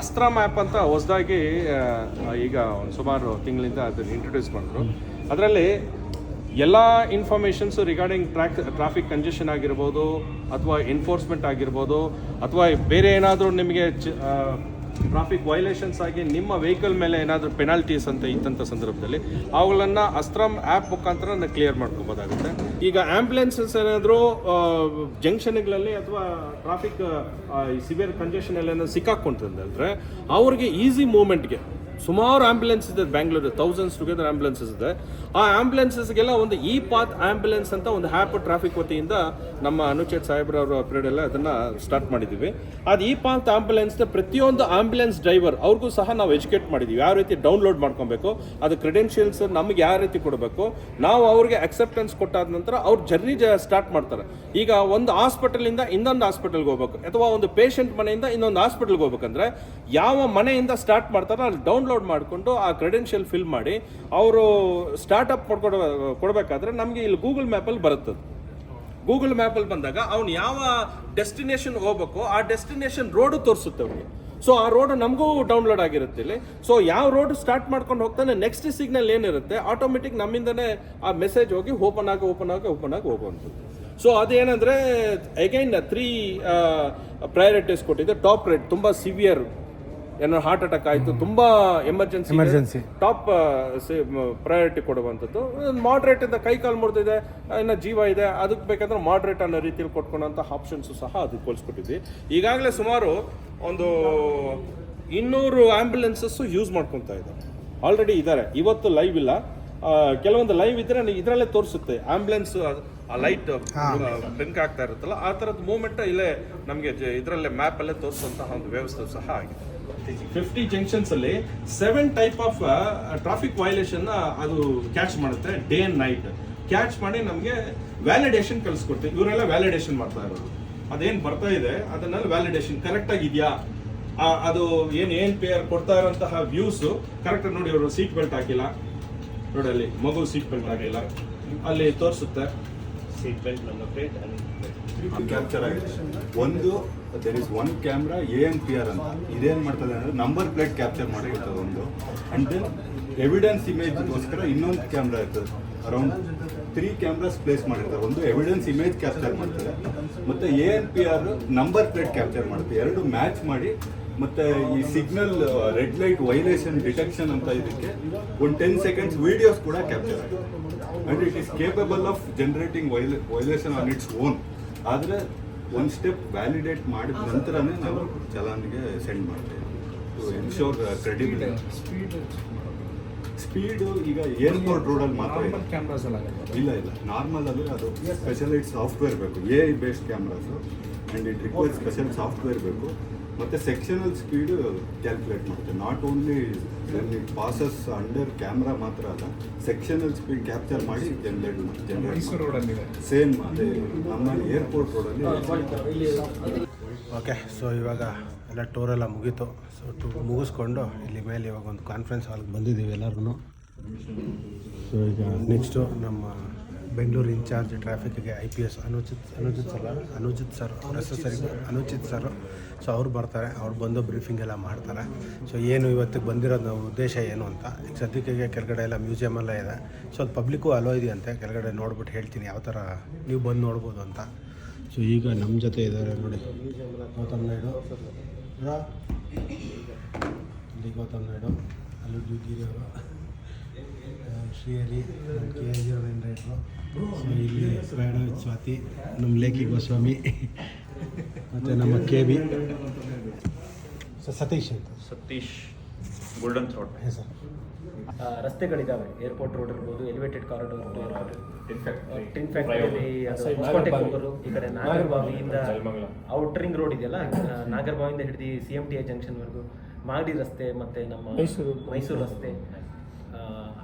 Astra map ಅಂತ ಹೊಸದಾಗಿ ಈಗ ಒಂದು ಸುಮಾರು ತಿಂಗಳಿಂದ ಅದನ್ನು ಇಂಟ್ರೊಡ್ಯೂಸ್ ಮಾಡಿದ್ರು. ಅದರಲ್ಲಿ ಎಲ್ಲ informations regarding track traffic congestion ಆಗಿರ್ಬೋದು ಅಥವಾ ಎನ್ಫೋರ್ಸ್ಮೆಂಟ್ ಆಗಿರ್ಬೋದು ಅಥವಾ ಬೇರೆ ಏನಾದರೂ ನಿಮಗೆ ಟ್ರಾಫಿಕ್ ವೈಲೇಷನ್ಸ್ ಆಗಿ ನಿಮ್ಮ ವೆಹಿಕಲ್ ಮೇಲೆ ಏನಾದರೂ ಪೆನಾಲ್ಟೀಸ್ ಅಂತ ಇದ್ದಂಥ ಸಂದರ್ಭದಲ್ಲಿ ಅವುಗಳನ್ನು ಅಸ್ತ್ರಮ್ ಆ್ಯಪ್ ಮುಖಾಂತರ ಕ್ಲಿಯರ್ ಮಾಡ್ಕೋಬೋದಾಗುತ್ತೆ. ಈಗ ಆ್ಯಂಬುಲೆನ್ಸಸ್ ಏನಾದರೂ ಜಂಕ್ಷನ್ಗಳಲ್ಲಿ ಅಥವಾ ಟ್ರಾಫಿಕ್ ಸಿವಿಯರ್ ಕಂಜೆಷನ್ ಎಲ್ಲ ಸಿಕ್ಕಾಕೊಂತಂದ್ರೆ ಅವ್ರಿಗೆ ಈಸಿ ಮೂವ್ಮೆಂಟ್ಗೆ ಸುಮಾರು ಆಂಬ್ಯುಲೆನ್ಸ್ ಇದೆ ಬ್ಯಾಂಗ್ಳೂರ್ ತೌಸಂಡ್ಸ್ ಟುಗೆದರ್ ಆಂಬ್ಯುಲೆನ್ಸಸ್ ಇದೆ. ಆ ಆಂಬ್ಯುಲೆನ್ಸಸ್ಗೆಲ್ಲ ಒಂದು ಇ ಪಾತ್ ಆಂಬ್ಯುಲೆನ್ಸ್ ಅಂತ ಒಂದು ಹ್ಯಾಪ್ ಟ್ರಾಫಿಕ್ ವತಿಯಿಂದ ನಮ್ಮ ಅನುಚೇತ್ ಸಾಹೇಬ್ರ ಅವರ ಪೀರಿಯಡ್ ಎಲ್ಲ ಅದನ್ನ ಸ್ಟಾರ್ಟ್ ಮಾಡಿದ್ದೀವಿ ಅದು ಇ ಪಾತ್ ಆಂಬ್ಯುಲೆನ್ಸ್ ಪ್ರತಿಯೊಂದು ಆಂಬ್ಯುಲೆನ್ಸ್ ಡ್ರೈವರ್ ಅವ್ರಿಗೂ ಸಹ ನಾವು ಎಜುಕೇಟ್ ಮಾಡಿದ್ದೀವಿ ಯಾವ ರೀತಿ ಡೌನ್ಲೋಡ್ ಮಾಡ್ಕೊಬೇಕು, ಅದು ಕ್ರೆಡೆನ್ಷಿಯಲ್ಸ್ ನಮಗೆ ಯಾವ ರೀತಿ ಕೊಡಬೇಕು, ನಾವು ಅವ್ರಿಗೆ ಅಕ್ಸೆಪ್ಟೆನ್ಸ್ ಕೊಟ್ಟಾದ ನಂತರ ಅವ್ರ ಜರ್ನಿ ಸ್ಟಾರ್ಟ್ ಮಾಡ್ತಾರೆ. ಈಗ ಒಂದು ಹಾಸ್ಪಿಟಲಿಂದ ಇನ್ನೊಂದು ಹಾಸ್ಪಿಟಲ್ಗೆ ಹೋಗ್ಬೇಕು, ಅಥವಾ ಒಂದು ಪೇಷಂಟ್ ಮನೆಯಿಂದ ಇನ್ನೊಂದು ಹಾಸ್ಪಿಟಲ್ಗೆ ಹೋಗ್ಬೇಕಂದ್ರೆ ಯಾವ ಮನೆಯಿಂದ ಸ್ಟಾರ್ಟ್ ಮಾಡ್ತಾರೋ ಅಲ್ಲಿ ಡೌನ್ಲೋಡ್ ಮಾಡಿಕೊಂಡು ಆ ಕ್ರೆಡೆನ್ಷಿಯಲ್ ಫಿಲ್ ಮಾಡಿ ಅವರು ಸ್ಟಾರ್ಟಪ್ ಮಾಡ್ಕೊಡ ಕೊಡಬೇಕಾದ್ರೆ ನಮಗೆ ಇಲ್ಲಿ ಗೂಗಲ್ ಮ್ಯಾಪಲ್ಲಿ ಬರುತ್ತದೆ. ಗೂಗಲ್ ಮ್ಯಾಪಲ್ಲಿ ಬಂದಾಗ ಅವ್ನು ಯಾವ ಡೆಸ್ಟಿನೇಷನ್ ಹೋಗ್ಬೇಕು ಆ ಡೆಸ್ಟಿನೇಷನ್ ರೋಡು ತೋರಿಸುತ್ತೆ ಅವನಿಗೆ. ಸೊ ಆ ರೋಡ್ ನಮಗೂ ಡೌನ್ಲೋಡ್ ಆಗಿರುತ್ತೆ ಇಲ್ಲಿ. ಸೊ ಯಾವ ರೋಡ್ ಸ್ಟಾರ್ಟ್ ಮಾಡ್ಕೊಂಡು ಹೋಗ್ತಾನೆ ನೆಕ್ಸ್ಟ್ ಸಿಗ್ನಲ್ ಏನಿರುತ್ತೆ ಆಟೋಮೆಟಿಕ್ ನಮ್ಮಿಂದನೇ ಆ ಮೆಸೇಜ್ ಹೋಗಿ ಓಪನ್ ಆಗಿ ಓಪನ್ ಆಗಿ ಓಪನ್ ಆಗಿ ಹೋಗುವಂಥದ್ದು. ಸೊ ಅದೇನಂದರೆ ಅಗೈನ್ ತ್ರೀ ಪ್ರಯಾರಿಟೀಸ್ ಕೊಟ್ಟಿದೆ. ಟಾಪ್ ರೇಟ್ ತುಂಬ ಸಿವಿಯರ್ ಏನೋ ಹಾರ್ಟ್ ಅಟ್ಯಾಕ್ ಆಯಿತು ತುಂಬ ಎಮರ್ಜೆನ್ಸಿ ಎಮರ್ಜೆನ್ಸಿ ಟಾಪ್ ಪ್ರಯಾರಿಟಿ ಕೊಡುವಂಥದ್ದು. ಮಾಡ್ರೇಟ್ ಇಂದ ಕೈ ಕಾಲು ಮುರಿದಿದೆ ಇನ್ನು ಜೀವ ಇದೆ ಅದಕ್ಕೆ ಬೇಕಂದ್ರೆ ಮಾಡ್ರೇಟ್ ಅನ್ನೋ ರೀತಿಯಲ್ಲಿ ಕೊಟ್ಕೊಂಡಂಥ ಆಪ್ಷನ್ಸು ಸಹ ಅದಕ್ಕೆ ಹೋಲಿಸ್ಕೊಟ್ಟಿದ್ವಿ ಈಗಾಗಲೇ ಸುಮಾರು ಒಂದು ಇನ್ನೂರು ಆ್ಯಂಬುಲೆನ್ಸಸ್ಸು ಯೂಸ್ ಮಾಡ್ಕೊತಾ ಇದೆ ಆಲ್ರೆಡಿ ಇದ್ದಾರೆ. ಇವತ್ತು ಲೈವ್ ಇಲ್ಲ. ಕೆಲವೊಂದು ಲೈವ್ ಇದ್ರೆ ಇದರಲ್ಲೇ ತೋರಿಸುತ್ತೆ. ಆಂಬ್ಯುಲೆನ್ಸ್ ಆ ಲೈಟ್ ಬೆಂಕ್ ಆಗ್ತಾ ಇರುತ್ತಲ್ಲ ಆ ಥರದ ಮೂಮೆಂಟ್ ಇಲ್ಲೇ ನಮಗೆ ಇದರಲ್ಲೇ ಮ್ಯಾಪಲ್ಲೇ ತೋರಿಸುವಂತಹ ಒಂದು ವ್ಯವಸ್ಥೆ ಸಹ ಆಗಿದೆ. ಫಿಫ್ಟಿ ಜಂಕ್ಷನ್ಸ್ ಅಲ್ಲಿ seven type of traffic violation ಅದು ಕ್ಯಾಚ್ ಮಾಡುತ್ತೆ ಡೇ ಅಂಡ್ ನೈಟ್ ಕ್ಯಾಚ್ ಮಾಡಿ ನಮಗೆ ವ್ಯಾಲಿಡೇಷನ್ ಕಳಿಸ್ಕೊಡ್ತೀವಿ ಇವರೆಲ್ಲ ವ್ಯಾಲಿಡೇಷನ್ ಮಾಡ್ತಾ ಇರೋದು. ಅದೇನ್ ಬರ್ತಾ ಇದೆ ಅದನ್ನೆಲ್ಲ ವ್ಯಾಲಿಡೇಷನ್ ಕರೆಕ್ಟ್ ಆಗಿದೆಯಾ ಅದು ಏನ್ ಏನು ಪೇರ್ ಕೊಡ್ತಾ ಇರೋಂತಹ ವ್ಯೂಸ್ ಕರೆಕ್ಟ್ ನೋಡಿ ಅವರು ಸೀಟ್ ಬೆಲ್ಟ್ ಹಾಕಿಲ್ಲ. ನೋಡಿ ಅಲ್ಲಿ ಮಗು ಸೀಟ್ ಬೆಲ್ಟ್ ಹಾಕಿಲ್ಲ. ಅಲ್ಲಿ ತೋರಿಸುತ್ತೆ. ಸೀಟ್ ಬೆಲ್ಟ್ ನಮ್ಮ ಕ್ಯಾಪ್ಚರ್ ಆಗಿದೆ. ಒಂದು there is one camera A N P R ಅಂತ. ಇದೇನು ಮಾಡ್ತದೆ ಅಂದರೆ ನಂಬರ್ ಪ್ಲೇಟ್ ಕ್ಯಾಪ್ಚರ್ ಮಾಡಿರ್ತದೆ ಒಂದು. ಅಂಡ್ ದೆನ್ ಎವಿಡೆನ್ಸ್ ಇಮೇಜ್ಗೋಸ್ಕರ ಇನ್ನೊಂದು ಕ್ಯಾಮ್ರಾ ಇರ್ತದೆ. ಅರೌಂಡ್ ತ್ರೀ ಕ್ಯಾಮ್ರಾಸ್ ಪ್ಲೇಸ್ ಮಾಡಿರ್ತಾರೆ. ಒಂದು ಎವಿಡೆನ್ಸ್ ಇಮೇಜ್ ಕ್ಯಾಪ್ಚರ್ ಮಾಡ್ತಾರೆ. ಮತ್ತು A N P R number plate capture ಮಾಡ್ತಾರೆ ಎರಡು ಮ್ಯಾಚ್ ಮಾಡಿ ಮತ್ತು ಈ signal red light violation detection ಅಂತ ಇದಕ್ಕೆ ಒಂದು ಟೆನ್ ಸೆಕೆಂಡ್ಸ್ ವೀಡಿಯೋಸ್ ಕೂಡ ಕ್ಯಾಪ್ಚರ್ ಆಗುತ್ತೆ. And it is capable of generating violation on its own ಆದರೆ ಒಂದು ಸ್ಟೆಪ್ ವ್ಯಾಲಿಡೇಟ್ ಮಾಡಿದ ನಂತರನೇ ನಾವು ಚಲಾನಿಗೆ ಸೆಂಡ್ ಮಾಡ್ತೇವೆ. ಟು ಎನ್ಶೋರ್ ಕ್ರೆಡಿಬಿಲಿಟಿ ಸ್ಪೀಡು ಈಗ ಏರ್ಪೋರ್ಟ್ ರೋಡಲ್ಲಿ ಮಾತ್ರ ಇಲ್ಲ ಇಲ್ಲ. ನಾರ್ಮಲ್ ಅಂದರೆ ಅದು ಸ್ಪೆಷಲೈಟ್ ಸಾಫ್ಟ್ವೇರ್ ಬೇಕು. A I based cameras and it require special software ಬೇಕು. ಮತ್ತು ಸೆಕ್ಷನಲ್ ಸ್ಪೀಡ್ ಕ್ಯಾಲ್ಕುಲೇಟ್ ಮಾಡುತ್ತೆ not only it passes under camera ಮಾತ್ರ ಅಲ್ಲ ಸೆಕ್ಷನಲ್ ಸ್ಪೀಡ್ ಕ್ಯಾಪ್ಚರ್ ಮಾಡಿ ಜನರೇಟ್ ಜನರೇಟ್ ಸೇಮ್ ಅದೇ ನಮ್ಮ ಏರ್ಪೋರ್ಟ್ ರೋಡಲ್ಲಿ ಓಕೆ ಸೊ ಇವಾಗ ಎಲ್ಲ ಟೂರೆಲ್ಲ ಮುಗೀತು. ಸೊ ಟೂ ಮುಗಿಸ್ಕೊಂಡು ಇಲ್ಲಿ ಮೇಲೆ ಇವಾಗ ಒಂದು ಕಾನ್ಫರೆನ್ಸ್ ಹಾಲ್ಗೆ ಬಂದಿದ್ದೀವಿ ಎಲ್ಲರೂ ಸೊ ಈಗ ನೆಕ್ಸ್ಟು ನಮ್ಮ Bengaluru incharge ಟ್ರಾಫಿಕ್ಗೆ I P S Anuchit Anujit sir Anujit sir ಅವ್ರ ಹೆಸರು ಸರಿ ಅನುಚಿತ್ ಸರ್. ಸೊ ಅವ್ರು ಬರ್ತಾರೆ, ಅವ್ರು ಬಂದು ಬ್ರೀಫಿಂಗ್ ಎಲ್ಲ ಮಾಡ್ತಾರೆ. ಸೊ ಏನು ಇವತ್ತಿಗೆ ಬಂದಿರೋದು ನಾವು ಉದ್ದೇಶ ಏನು ಅಂತ, ಈಗ ಸದ್ಯಕ್ಕೆ ಕೆಳಗಡೆ ಎಲ್ಲ ಮ್ಯೂಸಿಯಮ್ ಎಲ್ಲ ಇದೆ. ಸೊ ಅದು ಪಬ್ಲಿಕ್ಕು ಅಲೋ ಇದೆಯಂತೆ, ಕೆಳಗಡೆ ನೋಡ್ಬಿಟ್ಟು ಹೇಳ್ತೀನಿ, ಯಾವ ಥರ ನೀವು ಬಂದು ನೋಡ್ಬೋದು ಅಂತ. ಸೊ ಈಗ ನಮ್ಮ ಜೊತೆ ಇದ್ದಾರೆ ನೋಡಿ, ಗೌತಮ್ ನಾಯ್ಡು? ಇಲ್ಲಿ ಗೌತಮ್ ನಾಯ್ಡು, ಅಲ್ಲಿ duty Shrihari, K zero nine writer so ಇಲ್ಲಿ ಪ್ರಯಾಣ ಸ್ವಾತಿ ನಮ್ಮ ಲೇಖಿ ಗೋಸ್ವಾಮಿ ಮತ್ತು ನಮ್ಮ ಕೆ ಬಿ ಸೊ ಸತೀಶ್ ಅಂತ. Satish golden throat. ಸರ್. ರಸ್ತೆಗಳಿದ್ದಾವೆ ರಸ್ತೆಗಳಿದಾವೆ. ಏರ್ಪೋರ್ಟ್ ರೋಡ್ ಇರ್ಬೋದು ಎಲಿವೇಟೆಡ್ ಕಾರಿಡಾರ್ ಟಿನ್ ಫ್ಯಾಕ್ಟರಿ ಹೊಸಕೋಟೆಗೆ ಹೋಗೋರು ಈ ಕಡೆ ನಾಗರಬಾವಿಯಿಂದ ಔಟ್ರಿಂಗ್ ರೋಡ್ ಇದೆಯಲ್ಲ ನಾಗರಬಾವಿಯಿಂದ ಹಿಡಿದು ಸಿ ಎಂ ಟಿ ಐ ಜಂಕ್ಷನ್ವರೆಗೂ ಮಾಗಡಿ ರಸ್ತೆ ಮತ್ತೆ ನಮ್ಮ ಮೈಸೂರು. ಮೈಸೂರು ರಸ್ತೆ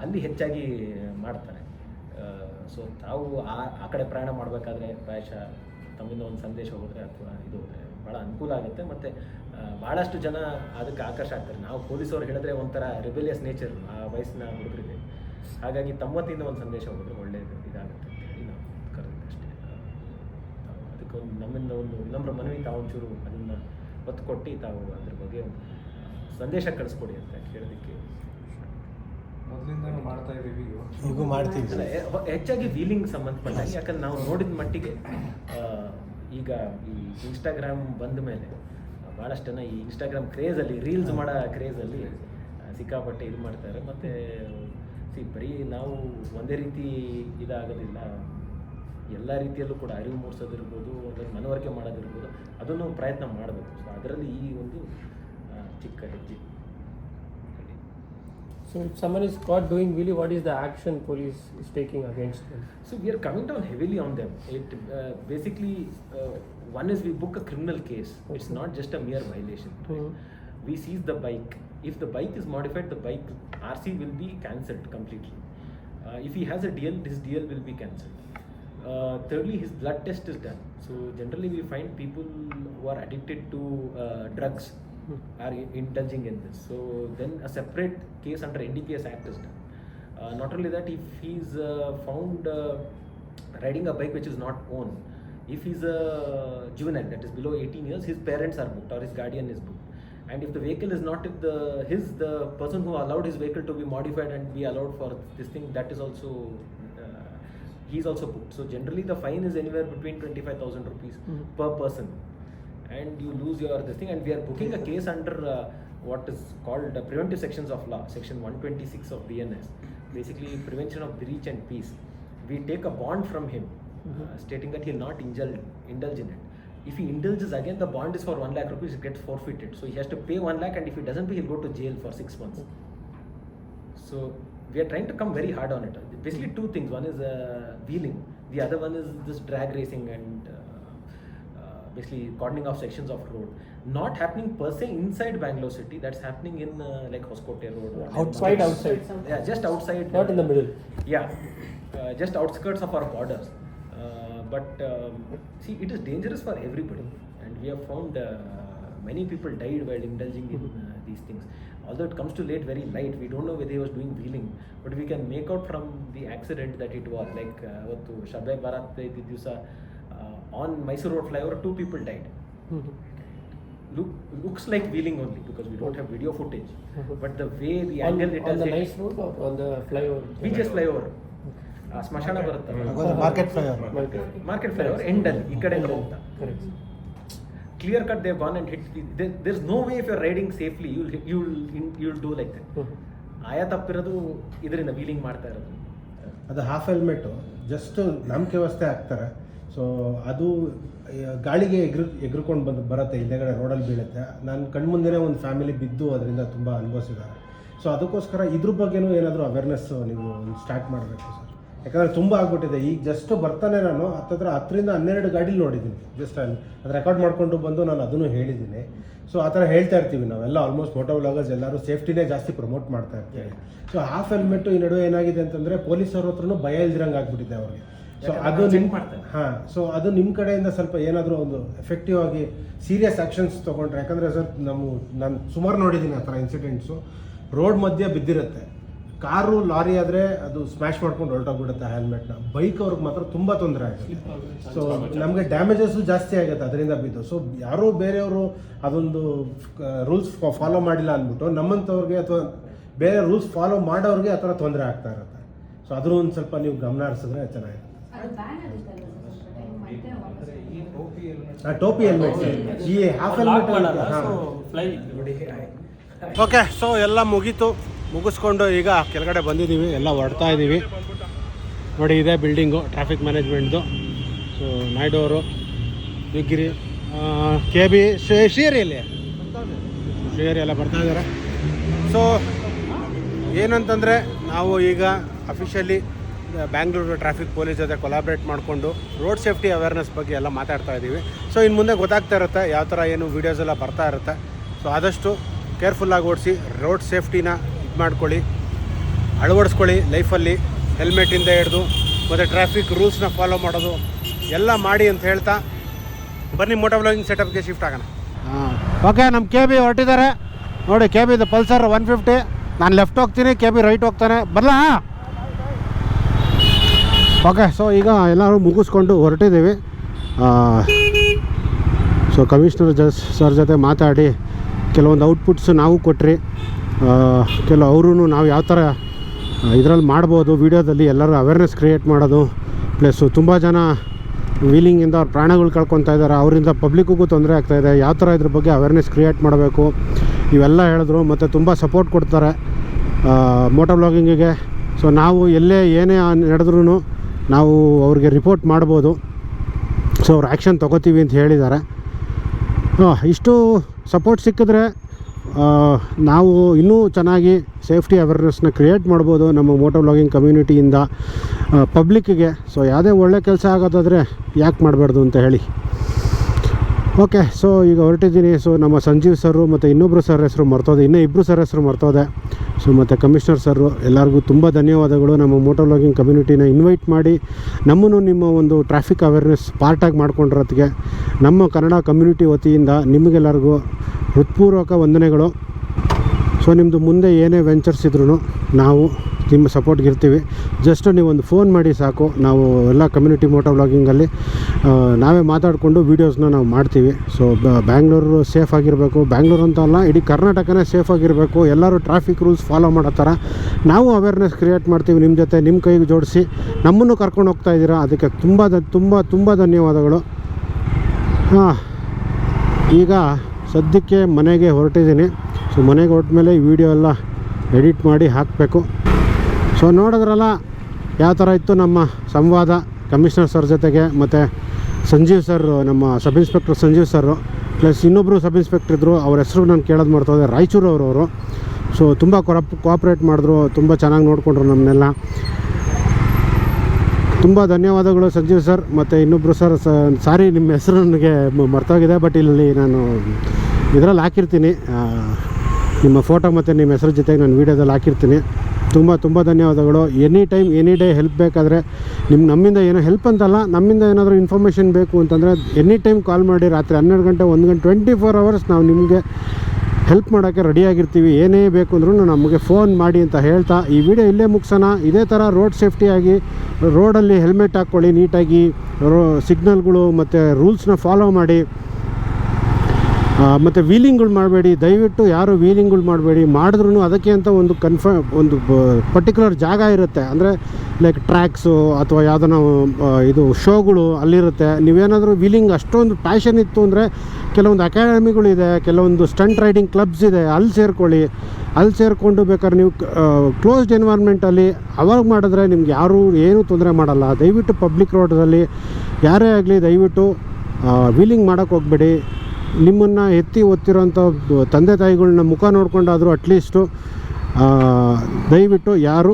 ಅಲ್ಲಿ ಹೆಚ್ಚಾಗಿ ಮಾಡ್ತಾರೆ. ಸೊ ತಾವು ಆ ಆ ಕಡೆ ಪ್ರಯಾಣ ಮಾಡಬೇಕಾದ್ರೆ ಪ್ರಾಯಶಃ ತಮ್ಮಿಂದ ಒಂದು ಸಂದೇಶ ಹೋದರೆ ಅಥವಾ ಇದು ಹೋದರೆ ಭಾಳ ಅನುಕೂಲ ಆಗುತ್ತೆ. ಮತ್ತು ಭಾಳಷ್ಟು ಜನ ಅದಕ್ಕೆ ಆಕರ್ಷ ಆಗ್ತಾರೆ. ನಾವು ಪೊಲೀಸವ್ರು ಹೇಳಿದ್ರೆ ಒಂಥರ ರಿಬೆಲಿಯಸ್ ನೇಚರ್ ಆ ವಯಸ್ಸಿನ ಹುಡುಗರಿಗೆ. ಹಾಗಾಗಿ ತಮ್ಮತ್ತಿಂದ ಒಂದು ಸಂದೇಶ ಹೋದರೆ ಒಳ್ಳೆಯದು ಇದಾಗುತ್ತೆ ಅಂತ ಹೇಳಿ ನಾವು ಕರೆದಿದ್ದೆ ಅಷ್ಟೇ. ಆ, ತಾವು ಅದಕ್ಕೆ ಒಂದು ನಮ್ಮಿಂದ ಒಂದು ವಿನಮ್ರ ಮನವಿ ತಾವು ಒಂಚೂರು ಅದನ್ನು ಒತ್ತು ಕೊಟ್ಟು ತಾವು ಅದ್ರ ಬಗ್ಗೆ ಸಂದೇಶ ಕಳಿಸ್ಕೊಡಿ ಅಂತ ಕೇಳೋದಕ್ಕೆ ಈಗೂ ಮಾಡ್ತೀವಿ ಅಲ್ಲ, ಹೆ- ಹೆಚ್ಚಾಗಿ ವೀಲಿಂಗ್ ಸಂಬಂಧಪಟ್ಟ ಯಾಕಂದ್ರೆ ನಾವು ನೋಡಿದ ಮಟ್ಟಿಗೆ ಈಗ ಈ ಇನ್ಸ್ಟಾಗ್ರಾಮ್ ಬಂದ ಮೇಲೆ ಭಾಳಷ್ಟು ಜನ ಈ ಇನ್ಸ್ಟಾಗ್ರಾಮ್ ಕ್ರೇಜಲ್ಲಿ ರೀಲ್ಸ್ ಮಾಡೋ ಕ್ರೇಜಲ್ಲಿ ಸಿಕ್ಕಾಪಟ್ಟೆ ಇದು ಮಾಡ್ತಾರೆ. ಮತ್ತು ಸಿ ಬರೀ ನಾವು ಒಂದೇ ರೀತಿ ಇದಾಗೋದಿಲ್ಲ. ಎಲ್ಲ ರೀತಿಯಲ್ಲೂ ಕೂಡ ಅರಿವು ಮೂಡಿಸೋದಿರ್ಬೋದು ಅದನ್ನು ಮನವರಿಕೆ ಮಾಡೋದಿರ್ಬೋದು ಅದನ್ನು ಪ್ರಯತ್ನ ಮಾಡಬೇಕು. ಸೊ ಅದರಲ್ಲಿ ಈ ಒಂದು ಚಿಕ್ಕ ಹೆಜ್ಜೆ. So if someone is caught doing wheelie, what is the action police is taking against them? So we are coming down heavily on them. It uh, basically uh, one is we book a criminal case. It's not just a mere violation. Mhm. We seize the bike. If the bike is modified, the bike RC will be cancelled completely. Uh, if he has a DL, his DL will be cancelled. Uh, thirdly, his blood test is done. So generally, we find people who are addicted to uh, drugs are indulging in this. So then a separate case under NDPS Act is done. Uh, not only that, if he's uh, found uh, riding a bike which is not owned, if he's a juvenile that is below 18 years, his parents are booked or his guardian is booked. And if the vehicle is not if the his the person who allowed his vehicle to be modified and be allowed for this thing, that is also uh, he is also booked. So generally, the fine is anywhere between 25,000 rupees Mhm. per person and you lose your this thing and we are booking a case under uh, what is called uh, preventive sections of law section 126 of bns basically prevention of breach and peace we take a bond from him uh, stating that he'll not indulge, indulge in it if he indulges again the bond is for 1 lakh rupees it gets forfeited so he has to pay 1 lakh and if he doesn't pay he'll go to jail for 6 months so we are trying to come very hard on it. Basically, two things. One is uh, wheeling. The other one is this drag racing and uh, basically cordoning off sections of road. Not happening per se inside Bangalore city. That's happening in uh, like Hoskote Road. Outside, outside. Yeah, just outside. Not in the middle. Yeah, uh, just outskirts of our borders. Uh, but um, see, it is dangerous for everybody, and we have found uh, many people died while indulging in uh, these things. Although it comes to late very light, we don't know whether he was doing wheeling, but we can make out from the accident that it was like uh, ದಿವಸ on Mysuru road flyover two people died Mhm. Look, looks like wheeling only because we don't have video footage, but the way the On, angle it on the nice road or on the flyover? ಬೀಚಸ್ flyover ಸ್ಮಶಾನ ಬರುತ್ತಲ್ಲ market flyover Market. Market flyover ಎಂಡಲ್ಲಿ ಈ ಕಡೆಯಿಂದ ಹೋಗ್ತಾ clear cut they gone and hit there is no way if you're riding safely you'll you'll you'll do like that Mhm. ತಪ್ಪಿರೋದು ಇದರಿಂದ wheeling ಮಾಡ್ತಾ ಇರೋದು ಅದು ಹಾಫ್ ಹೆಲ್ಮೆಟ್ ಜಸ್ಟ್ ನಂಬಿಕೆ ವ್ಯವಸ್ಥೆ ಹಾಕ್ತಾರೆ ಸೊ ಅದು ಗಾಳಿಗೆ ಎಗ್ರು, ಎಗ್ರುಕೊಂಡು ಬಂದು, ಬರುತ್ತೆ, ಹಿಂದೆಗಡೆ ರೋಡಲ್ಲಿ ಬೀಳುತ್ತೆ. ನನ್ನ ಕಣ್ಮುಂದೆನೇ ಒಂದು ಫ್ಯಾಮಿಲಿ ಬಿದ್ದು ಅದರಿಂದ ತುಂಬ ಅನುಭವಿಸಿದ್ದಾರೆ. ಸೊ ಅದಕ್ಕೋಸ್ಕರ ಇದ್ರ ಬಗ್ಗೆನೂ ಏನಾದರೂ ಅವೇರ್ನೆಸ್ ನೀವು ಸ್ಟಾರ್ಟ್ ಮಾಡಬೇಕು ಸರ್. ಯಾಕಂದರೆ ತುಂಬ ಆಗ್ಬಿಟ್ಟಿದೆ. ಈಗ ಜಸ್ಟ್ ಬರ್ತಾನೆ ನಾನು, ಹತ್ತತ್ರ ಹತ್ತರಿಂದ ಹನ್ನೆರಡು ಗಾಡಿ ನೋಡಿದ್ದೀನಿ ಜಸ್ಟ್ ಅಲ್ಲಿ ಅದು ರೆಕಾರ್ಡ್ ಮಾಡಿಕೊಂಡು ಬಂದು ನಾನು ಅದನ್ನು ಹೇಳಿದ್ದೀನಿ ಸೊ ಆ ಥರ ಹೇಳ್ತಾ ಇರ್ತೀವಿ ನಾವೆಲ್ಲ ಆಲ್ಮೋಸ್ಟ್ ಮೋಟೋ ವ್ಲಾಗರ್ಸ್ ಎಲ್ಲರೂ ಸೇಫ್ಟಿನೇ ಜಾಸ್ತಿ ಪ್ರಮೋಟ್ ಮಾಡ್ತಾ ಇರ್ತೀವಿ. ಸೊ ಹಾಫ್ ಹೆಲ್ಮೆಟ್ಟು ಈ ನಡುವೆ ಏನಾಗಿದೆ ಅಂತಂದರೆ ಪೊಲೀಸರ ಹತ್ರನೂ ಭಯ ಇಲ್ದಿರಂಗೆ ಆಗ್ಬಿಟ್ಟಿದೆ ಅವ್ರಿಗೆ. ಸೊ ಅದು ನಿಮ್ಮ ಹಾಂ ಸೊ ಅದು ನಿಮ್ಮ ಕಡೆಯಿಂದ ಸ್ವಲ್ಪ ಏನಾದರೂ ಒಂದು ಎಫೆಕ್ಟಿವ್ ಆಗಿ ಸೀರಿಯಸ್ ಆ್ಯಕ್ಷನ್ಸ್ ತೊಗೊಂಡ್ರೆ ಯಾಕಂದರೆ ಸರ್ ನಮ್ಮ ನಾನು ಸುಮಾರು ನೋಡಿದ್ದೀನಿ ಆ ಥರ ಇನ್ಸಿಡೆಂಟ್ಸು ರೋಡ್ ಮಧ್ಯೆ ಬಿದ್ದಿರುತ್ತೆ. ಕಾರು ಲಾರಿ ಆದರೆ ಅದು ಸ್ಮ್ಯಾಶ್ ಮಾಡ್ಕೊಂಡು ಹೊರಟೋಗ್ಬಿಡುತ್ತೆ ಹೆಲ್ಮೆಟ್ನ ಬೈಕ್ ಅವ್ರಿಗೆ ಮಾತ್ರ ತುಂಬ ತೊಂದರೆ ಆಗುತ್ತೆ. ಸೊ ನಮಗೆ ಡ್ಯಾಮೇಜಸ್ಸು ಜಾಸ್ತಿ ಆಗುತ್ತೆ ಅದರಿಂದ ಬಿದ್ದು. ಸೊ ಯಾರೋ ಬೇರೆಯವರು ಅದೊಂದು ರೂಲ್ಸ್ ಫಾಲೋ ಮಾಡಿಲ್ಲ ಅಂದ್ಬಿಟ್ಟು ನಮ್ಮಂಥವ್ರಿಗೆ ಅಥವಾ ಬೇರೆ ರೂಲ್ಸ್ ಫಾಲೋ ಮಾಡೋರಿಗೆ ಆ ಥರ ತೊಂದರೆ ಆಗ್ತಾ ಇರುತ್ತೆ. ಸೊ ಅದ್ರ ಒಂದು ಸ್ವಲ್ಪ ನೀವು ಗಮನ ಹರಿಸಿದ್ರೆ ಚೆನ್ನಾಗಿರುತ್ತೆ. ಟೋಪಿ ಹೆಲ್ಮೆಟ್ ಈ ಹಾಫ್ ಹೆಲ್ಮೆಟ್ ಓಕೆ ಸೊ ಎಲ್ಲ ಮುಗೀತು. ಮುಗಿಸ್ಕೊಂಡು ಈಗ ಕೆಳಗಡೆ ಬಂದಿದ್ದೀವಿ ಎಲ್ಲ ಹೊಡ್ತಾ ಇದ್ದೀವಿ. ನೋಡಿ ಇದೆ ಬಿಲ್ಡಿಂಗು ಟ್ರಾಫಿಕ್ ಮ್ಯಾನೇಜ್ಮೆಂಟ್ದು ಸೊ ನಾಯ್ಡು ಅವರು ಬಿಗ್ರಿ ಕೆ ಬಿ ಶ್ರೀಹರಿಯಲ್ಲಿ ಶ್ರೀಹರಿ ಎಲ್ಲ ಬರ್ತಾ ಇದ್ದಾರೆ. ಸೊ ಏನಂತಂದರೆ ನಾವು ಈಗ ಅಫಿಷಿಯಲಿ ಬ್ಯಾಂಗ್ಳೂರು ಟ್ರಾಫಿಕ್ ಪೊಲೀಸ್ ಜೊತೆ ಕೊಲಾಬ್ರೇಟ್ ಮಾಡಿಕೊಂಡು ರೋಡ್ ಸೇಫ್ಟಿ ಅವೇರ್ನೆಸ್ ಬಗ್ಗೆ ಎಲ್ಲ ಮಾತಾಡ್ತಾ ಇದ್ದೀವಿ. ಸೊ ಇನ್ನು ಮುಂದೆ ಗೊತ್ತಾಗ್ತಾ ಇರುತ್ತೆ ಯಾವ ಥರ ಏನು ವೀಡಿಯೋಸ್ ಎಲ್ಲ ಬರ್ತಾ ಇರುತ್ತೆ. ಸೊ ಆದಷ್ಟು ಕೇರ್ಫುಲ್ಲಾಗಿ ಓಡಿಸಿ ರೋಡ್ ಸೇಫ್ಟಿನ ಇದು ಮಾಡ್ಕೊಳ್ಳಿ, ಅಳವಡಿಸ್ಕೊಳ್ಳಿ ಲೈಫಲ್ಲಿ ಹೆಲ್ಮೆಟಿಂದ ಹಿಡಿದು, ಮತ್ತು ಟ್ರಾಫಿಕ್ ರೂಲ್ಸ್ನ ಫಾಲೋ ಮಾಡೋದು ಎಲ್ಲ ಮಾಡಿ ಅಂತ ಹೇಳ್ತಾ ಬನ್ನಿ ಮೋಟೋ ಬ್ಲಾಗಿಂಗ್ ಸೆಟಪ್ಗೆ ಶಿಫ್ಟ್ ಆಗೋಣ. ಹಾಂ. ಓಕೆ ನಮ್ಮ ಕೆ ಬಿ ಹೊರಟಿದ್ದಾರೆ. ನೋಡಿ ಕೆ ಬಿದು ಪಲ್ಸರ್ ಒನ್ ಫಿಫ್ಟಿ ನಾನು ಲೆಫ್ಟ್ ಹೋಗ್ತೀನಿ ಕೆ ಬಿ ರೈಟ್ ಹೋಗ್ತಾನೆ. ಬರಲಾ? ಓಕೆ ಸೊ ಈಗ ಎಲ್ಲರೂ ಮುಗಿಸ್ಕೊಂಡು ಹೊರಟಿದ್ದೀವಿ. ಸೊ ಕಮಿಷನರ್ ಜ ಸರ್ ಜೊತೆ ಮಾತಾಡಿ, ಕೆಲವೊಂದು ಔಟ್ಪುಟ್ಸ್ ನಾವು ಕೊಟ್ರಿ. ಕೆಲವು ಅವರು ನಾವು ಯಾವ ಥರ ಇದರಲ್ಲಿ ಮಾಡ್ಬೋದು ವೀಡಿಯೋದಲ್ಲಿ ಎಲ್ಲರೂ ಅವೇರ್ನೆಸ್ ಕ್ರಿಯೇಟ್ ಮಾಡೋದು. ಪ್ಲಸ್ಸು ತುಂಬ ಜನ ವೀಲಿಂಗಿಂದ ಅವ್ರ ಪ್ರಾಣಗಳು ಕಳ್ಕೊತಾ ಇದ್ದಾರೆ ಅವರಿಂದ ಪಬ್ಲಿಕ್ಕಿಗೂ ತೊಂದರೆ ಆಗ್ತಾಯಿದೆ ಯಾವ ಥರ ಇದ್ರ ಬಗ್ಗೆ ಅವೇರ್ನೆಸ್ ಕ್ರಿಯೇಟ್ ಮಾಡಬೇಕು? ಇವೆಲ್ಲ ಹೇಳಿದ್ರು ಮತ್ತು ತುಂಬ ಸಪೋರ್ಟ್ ಕೊಡ್ತಾರೆ. ಮೋಟರ್ ಬ್ಲಾಗಿಂಗಿಗೆ ಸೊ ನಾವು ಎಲ್ಲೇ ಏನೇ ನಡೆದ್ರೂ ನಾವು ಅವ್ರಿಗೆ ರಿಪೋರ್ಟ್ ಮಾಡ್ಬೋದು. ಸೊ ಅವ್ರು ಆ್ಯಕ್ಷನ್ ತೊಗೋತೀವಿ ಅಂತ ಹೇಳಿದ್ದಾರೆ. ಇಷ್ಟು ಸಪೋರ್ಟ್ ಸಿಕ್ಕಿದ್ರೆ ನಾವು ಇನ್ನೂ ಚೆನ್ನಾಗಿ ಸೇಫ್ಟಿ ಅವೇರ್ನೆಸ್ನ ಕ್ರಿಯೇಟ್ ಮಾಡ್ಬೋದು ನಮ್ಮ ಮೋಟೋ ವ್ಲಾಗಿಂಗ್ ಕಮ್ಯುನಿಟಿಯಿಂದ ಪಬ್ಲಿಕ್ಕಿಗೆ ಸೊ ಯಾವುದೇ ಒಳ್ಳೆ ಕೆಲಸ ಆಗೋದಾದರೆ ಯಾಕೆ ಮಾಡಬಾರ್ದು ಅಂತ ಹೇಳಿ. ಓಕೆ ಸೊ ಈಗ ಹೊರಟಿದ್ದೀನಿ. ಸೊ ನಮ್ಮ ಸಂಜೀವ್ ಸರು ಮತ್ತು ಇನ್ನೊಬ್ಬರು ಸರ್ ಹೆಸರು ಮರ್ತೋದೆ. ಇನ್ನೂ ಇಬ್ಬರು ಸರ್ ಹೆಸರು ಮರ್ತೋದೆ. ಸೊ ಮತ್ತು ಕಮಿಷನರ್ ಸರು ಎಲ್ಲರಿಗೂ ತುಂಬ ಧನ್ಯವಾದಗಳು. ನಮ್ಮ ಮೋಟರ್ ಲಾಗಿಂಗ್ ಕಮ್ಯುನಿಟಿನ ಇನ್ವೈಟ್ ಮಾಡಿ ನಮ್ಮನ್ನು ನಿಮ್ಮ ಒಂದು ಟ್ರಾಫಿಕ್ ಅವೇರ್ನೆಸ್ ಪಾರ್ಟಾಗಿ ಮಾಡ್ಕೊಂಡಿರೋದಕ್ಕೆ ನಮ್ಮ ಕನ್ನಡ ಕಮ್ಯುನಿಟಿ ವತಿಯಿಂದ ನಿಮಗೆಲ್ಲರಿಗೂ ಹೃತ್ಪೂರ್ವಕ ವಂದನೆಗಳು. ಸೊ ನಿಮ್ಮದು ಮುಂದೆ ಏನೇ ವೆಂಚರ್ಸ್ ಇದ್ರೂ ನಾವು ನಿಮ್ಮ ಸಪೋರ್ಟ್ಗೆ ಇರ್ತೀವಿ ಜಸ್ಟ್ ನೀವೊಂದು ಫೋನ್ ಮಾಡಿ ಸಾಕು. ನಾವು ಎಲ್ಲ ಕಮ್ಯುನಿಟಿ ಮೋಟೋ ವ್ಲಾಗಿಂಗಲ್ಲಿ ನಾವೇ ಮಾತಾಡಿಕೊಂಡು ವೀಡಿಯೋಸ್ನ ನಾವು ಮಾಡ್ತೀವಿ. ಸೊ ಬ್ಯಾಂಗ್ಳೂರು ಸೇಫ್ ಆಗಿರಬೇಕು. ಬ್ಯಾಂಗ್ಳೂರು ಅಂತ ಅಲ್ಲ, ಇಡೀ ಕರ್ನಾಟಕನೇ ಸೇಫ್ ಆಗಿರಬೇಕು. ಎಲ್ಲರೂ ಟ್ರಾಫಿಕ್ ರೂಲ್ಸ್ ಫಾಲೋ ಮಾಡೋ ಥರ ನಾವು ಅವೇರ್ನೆಸ್ ಕ್ರಿಯೇಟ್ ಮಾಡ್ತೀವಿ ನಿಮ್ಮ ಜೊತೆ ನಿಮ್ಮ ಕೈಗೆ ಜೋಡಿಸಿ. ನಮ್ಮನ್ನು ಕರ್ಕೊಂಡು ಹೋಗ್ತಾ ಇದ್ದೀರಾ? ಅದಕ್ಕೆ ತುಂಬ ತುಂಬ ತುಂಬ ಧನ್ಯವಾದಗಳು. ಹಾಂ, ಈಗ ಸದ್ಯಕ್ಕೆ ಮನೆಗೆ ಹೊರಟಿದ್ದೀನಿ. ಸೊ ಮನೆಗೆ ಹೊರಟ ಮೇಲೆ ಈ ವಿಡಿಯೋ ಎಲ್ಲ ಎಡಿಟ್ ಮಾಡಿ ಹಾಕಬೇಕು. ಸೊ ನೋಡಿದ್ರಲ್ಲ, ಯಾವ ಥರ ಇತ್ತು ನಮ್ಮ ಸಂವಾದ ಕಮಿಷನರ್ ಸರ್ ಜೊತೆಗೆ ಮತ್ತು ಸಂಜೀವ್ ಸರ್, ನಮ್ಮ sub inspector Sanjeev sir, plus ಇನ್ನೊಬ್ಬರು ಸಬ್ ಇನ್ಸ್ಪೆಕ್ಟರ್ ಇದ್ದರು ಅವ್ರ ಹೆಸರು ನಾನು ಕೇಳೋದು ಮಾಡ್ತೋದೆ ರಾಯಚೂರು ಅವರವರು ಸೊ ತುಂಬ ಕೊರಪ್ ಕೋಆಪ್ರೇಟ್ ಮಾಡಿದ್ರು, ತುಂಬ ಚೆನ್ನಾಗಿ ನೋಡಿಕೊಂಡ್ರು ನಮ್ಮನ್ನೆಲ್ಲ. ತುಂಬ ಧನ್ಯವಾದಗಳು ಸಂಜೀವ್ ಸರ್, ಮತ್ತು ಇನ್ನೊಬ್ಬರು ಸರ್ ಸಾರಿ, ನಿಮ್ಮ ಹೆಸರು ನನಗೆ ಮರ್ತೋಗಿದೆ ಬಟ್ ಇಲ್ಲಿ ನಾನು ಇದರಲ್ಲಿ ಹಾಕಿರ್ತೀನಿ. ನಿಮ್ಮ ಫೋಟೋ ಮತ್ತು ನಿಮ್ಮ ಹೆಸರು ಜೊತೆಗೆ ನಾನು ವೀಡಿಯೋದಲ್ಲಿ ಹಾಕಿರ್ತೀನಿ. ತುಂಬ ತುಂಬ ಧನ್ಯವಾದಗಳು. Any time any day help ಬೇಕಾದರೆ ನಿಮ್ಮ ನಮ್ಮಿಂದ ಏನೋ ಹೆಲ್ಪ್ ಅಂತಲ್ಲ, ನಮ್ಮಿಂದ ಏನಾದರೂ ಇನ್ಫಾರ್ಮೇಷನ್ ಬೇಕು ಅಂತಂದರೆ ಎನಿ ಟೈಮ್ ಕಾಲ್ ಮಾಡಿ, ರಾತ್ರಿ ಹನ್ನೆರಡು ಗಂಟೆ, ಒಂದು ಗಂಟೆ ಟ್ವೆಂಟಿ ಫೋರ್ ಅವರ್ಸ್ ನಾವು ನಿಮಗೆ ಹೆಲ್ಪ್ ಮಾಡೋಕ್ಕೆ ರೆಡಿಯಾಗಿರ್ತೀವಿ ಏನೇ ಬೇಕು ಅಂದ್ರೂ ನಮಗೆ ಫೋನ್ ಮಾಡಿ ಅಂತ ಹೇಳ್ತಾ, ಈ ವಿಡಿಯೋ ಇಲ್ಲೇ ಮುಗಿಸೋಣ. ಇದೇ ಥರ ರೋಡ್ ಸೇಫ್ಟಿಯಾಗಿ ರೋಡಲ್ಲಿ ಹೆಲ್ಮೆಟ್ ಹಾಕ್ಕೊಳ್ಳಿ ನೀಟಾಗಿ ರೋ ಸಿಗ್ನಲ್ಗಳು ಮತ್ತು ರೂಲ್ಸ್ನ ಫಾಲೋ ಮಾಡಿ. ಮತ್ತು ವೀಲಿಂಗ್ಗಳು ಮಾಡಬೇಡಿ, ದಯವಿಟ್ಟು ಯಾರು ವೀಲಿಂಗ್ಗಳು ಮಾಡಬೇಡಿ ಮಾಡಿದ್ರೂ ಅದಕ್ಕೆ ಅಂತ ಒಂದು ಕನ್ಫ ಒಂದು ಪರ್ಟಿಕ್ಯುಲರ್ ಜಾಗ ಇರುತ್ತೆ. ಅಂದರೆ ಲೈಕ್ ಟ್ರ್ಯಾಕ್ಸು ಅಥವಾ ಯಾವುದೋ ಇದು ಶೋಗಳು ಅಲ್ಲಿರುತ್ತೆ. ನೀವೇನಾದರೂ ವೀಲಿಂಗ್ ಅಷ್ಟೊಂದು ಪ್ಯಾಷನ್ ಇತ್ತು ಅಂದರೆ, ಕೆಲವೊಂದು ಅಕಾಡೆಮಿಗಳಿದೆ ಕೆಲವೊಂದು ಸ್ಟಂಟ್ ರೈಡಿಂಗ್ ಕ್ಲಬ್ಸ್ ಇದೆ ಅಲ್ಲಿ ಸೇರ್ಕೊಳ್ಳಿ. ಅಲ್ಲಿ ಸೇರಿಕೊಂಡು ಬೇಕಾದ್ರೆ ನೀವು ಕ್ಲೋಸ್ಡ್ ಎನ್ವೈರ್ಮೆಂಟಲ್ಲಿ ಅವಾಗ ಮಾಡಿದ್ರೆ ನಿಮ್ಗೆ ಯಾರೂ ಏನೂ ತೊಂದರೆ ಮಾಡಲ್ಲ. ದಯವಿಟ್ಟು ಪಬ್ಲಿಕ್ ರೋಡಲ್ಲಿ ಯಾರೇ ಆಗಲಿ ದಯವಿಟ್ಟು ವೀಲಿಂಗ್ ಮಾಡೋಕ್ಕೆ ಹೋಗಬೇಡಿ. ನಿಮ್ಮನ್ನು ಎತ್ತಿ ಓದ್ತಿರೋಂಥ ತಂದೆ ತಾಯಿಗಳನ್ನ ಮುಖ ನೋಡ್ಕೊಂಡಾದರೂ ಅಟ್ಲೀಸ್ಟು ದಯವಿಟ್ಟು ಯಾರು,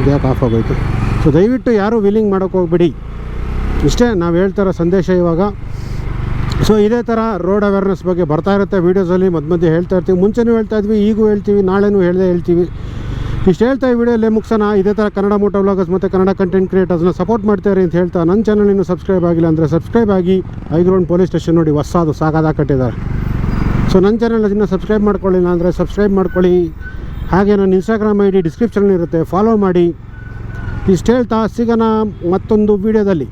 ಇದ್ಯಾಕೆ ಆಫ್ ಆಗೋಯ್ತು. ಸೊ ದಯವಿಟ್ಟು ಯಾರು ವೀಲಿಂಗ್ ಮಾಡೋಕ್ಕೆ ಹೋಗ್ಬಿಡಿ. ಇಷ್ಟೇ ನಾವು ಹೇಳ್ತಾರೋ ಸಂದೇಶ ಇವಾಗ. ಸೊ ಇದೇ ಥರ ರೋಡ್ ಅವೇರ್ನೆಸ್ ಬಗ್ಗೆ ಬರ್ತಾ ಇರುತ್ತೆ ವೀಡಿಯೋಸಲ್ಲಿ ಮಧ್ಯ ಮಧ್ಯೆ ಹೇಳ್ತಾ ಇರ್ತೀವಿ. ಮುಂಚೆನೂ ಹೇಳ್ತಾ ಇದ್ವಿ, ಈಗೂ ಹೇಳ್ತೀವಿ, ನಾಳೆನೂ ಹೇಳದೆ ಹೇಳ್ತೀವಿ. ಇಷ್ಟು ಹೇಳ್ತಾ ಈ ವಿಡಿಯೋಲ್ಲೇ ಮುಗಿಸೋಣ. ಇದೇ ಥರ ಕನ್ನಡ ಮೋಟೋ ವ್ಲಾಗರ್ಸ್ ಮತ್ತು ಕನ್ನಡ ಕಂಟೆಂಟ್ ಕ್ರಿಯೇಟರ್ಸ್ನ ಸಪೋರ್ಟ್ ಮಾಡ್ತಾರೆ ಅಂತ ಹೇಳ್ತಾ ನನ್ನ ಚಾನಲ್ ಇನ್ನೂ ಸಬ್ಸ್ಕ್ರೈಬ್ ಆಗಿಲ್ಲ ಅಂದರೆ ಸಬ್ಸ್ಕ್ರೈಬ್ ಆಗಿ ಐಗ್ರೌಂಡ್ ರೌಂಡ್ ಪೊಲೀಸ್ ಸ್ಟೇಷನ್ ನೋಡಿ ಹೊಸದು ಸಾಗಾದ ಕಟ್ಟಿದ್ದಾರೆ. ಸೊ ನನ್ನ ಚಾನಲ್ ಅದನ್ನು ಸಬ್ಸ್ಕ್ರೈಬ್ ಮಾಡ್ಕೊಳ್ಳಿಲ್ಲ ಅಂದರೆ ಸಬ್ಸ್ಕ್ರೈಬ್ ಮಾಡ್ಕೊಳ್ಳಿ. ಹಾಗೆ ನನ್ನ ಇನ್ಸ್ಟಾಗ್ರಾಮ್ ಐ ಡಿ ಡಿಸ್ಕ್ರಿಪ್ಷನ್ ಇರುತ್ತೆ. ಫಾಲೋ ಮಾಡಿ. ಇಷ್ಟು ಹೇಳ್ತಾ ಸಿಗೋಣ ಮತ್ತೊಂದು ವೀಡಿಯೋದಲ್ಲಿ.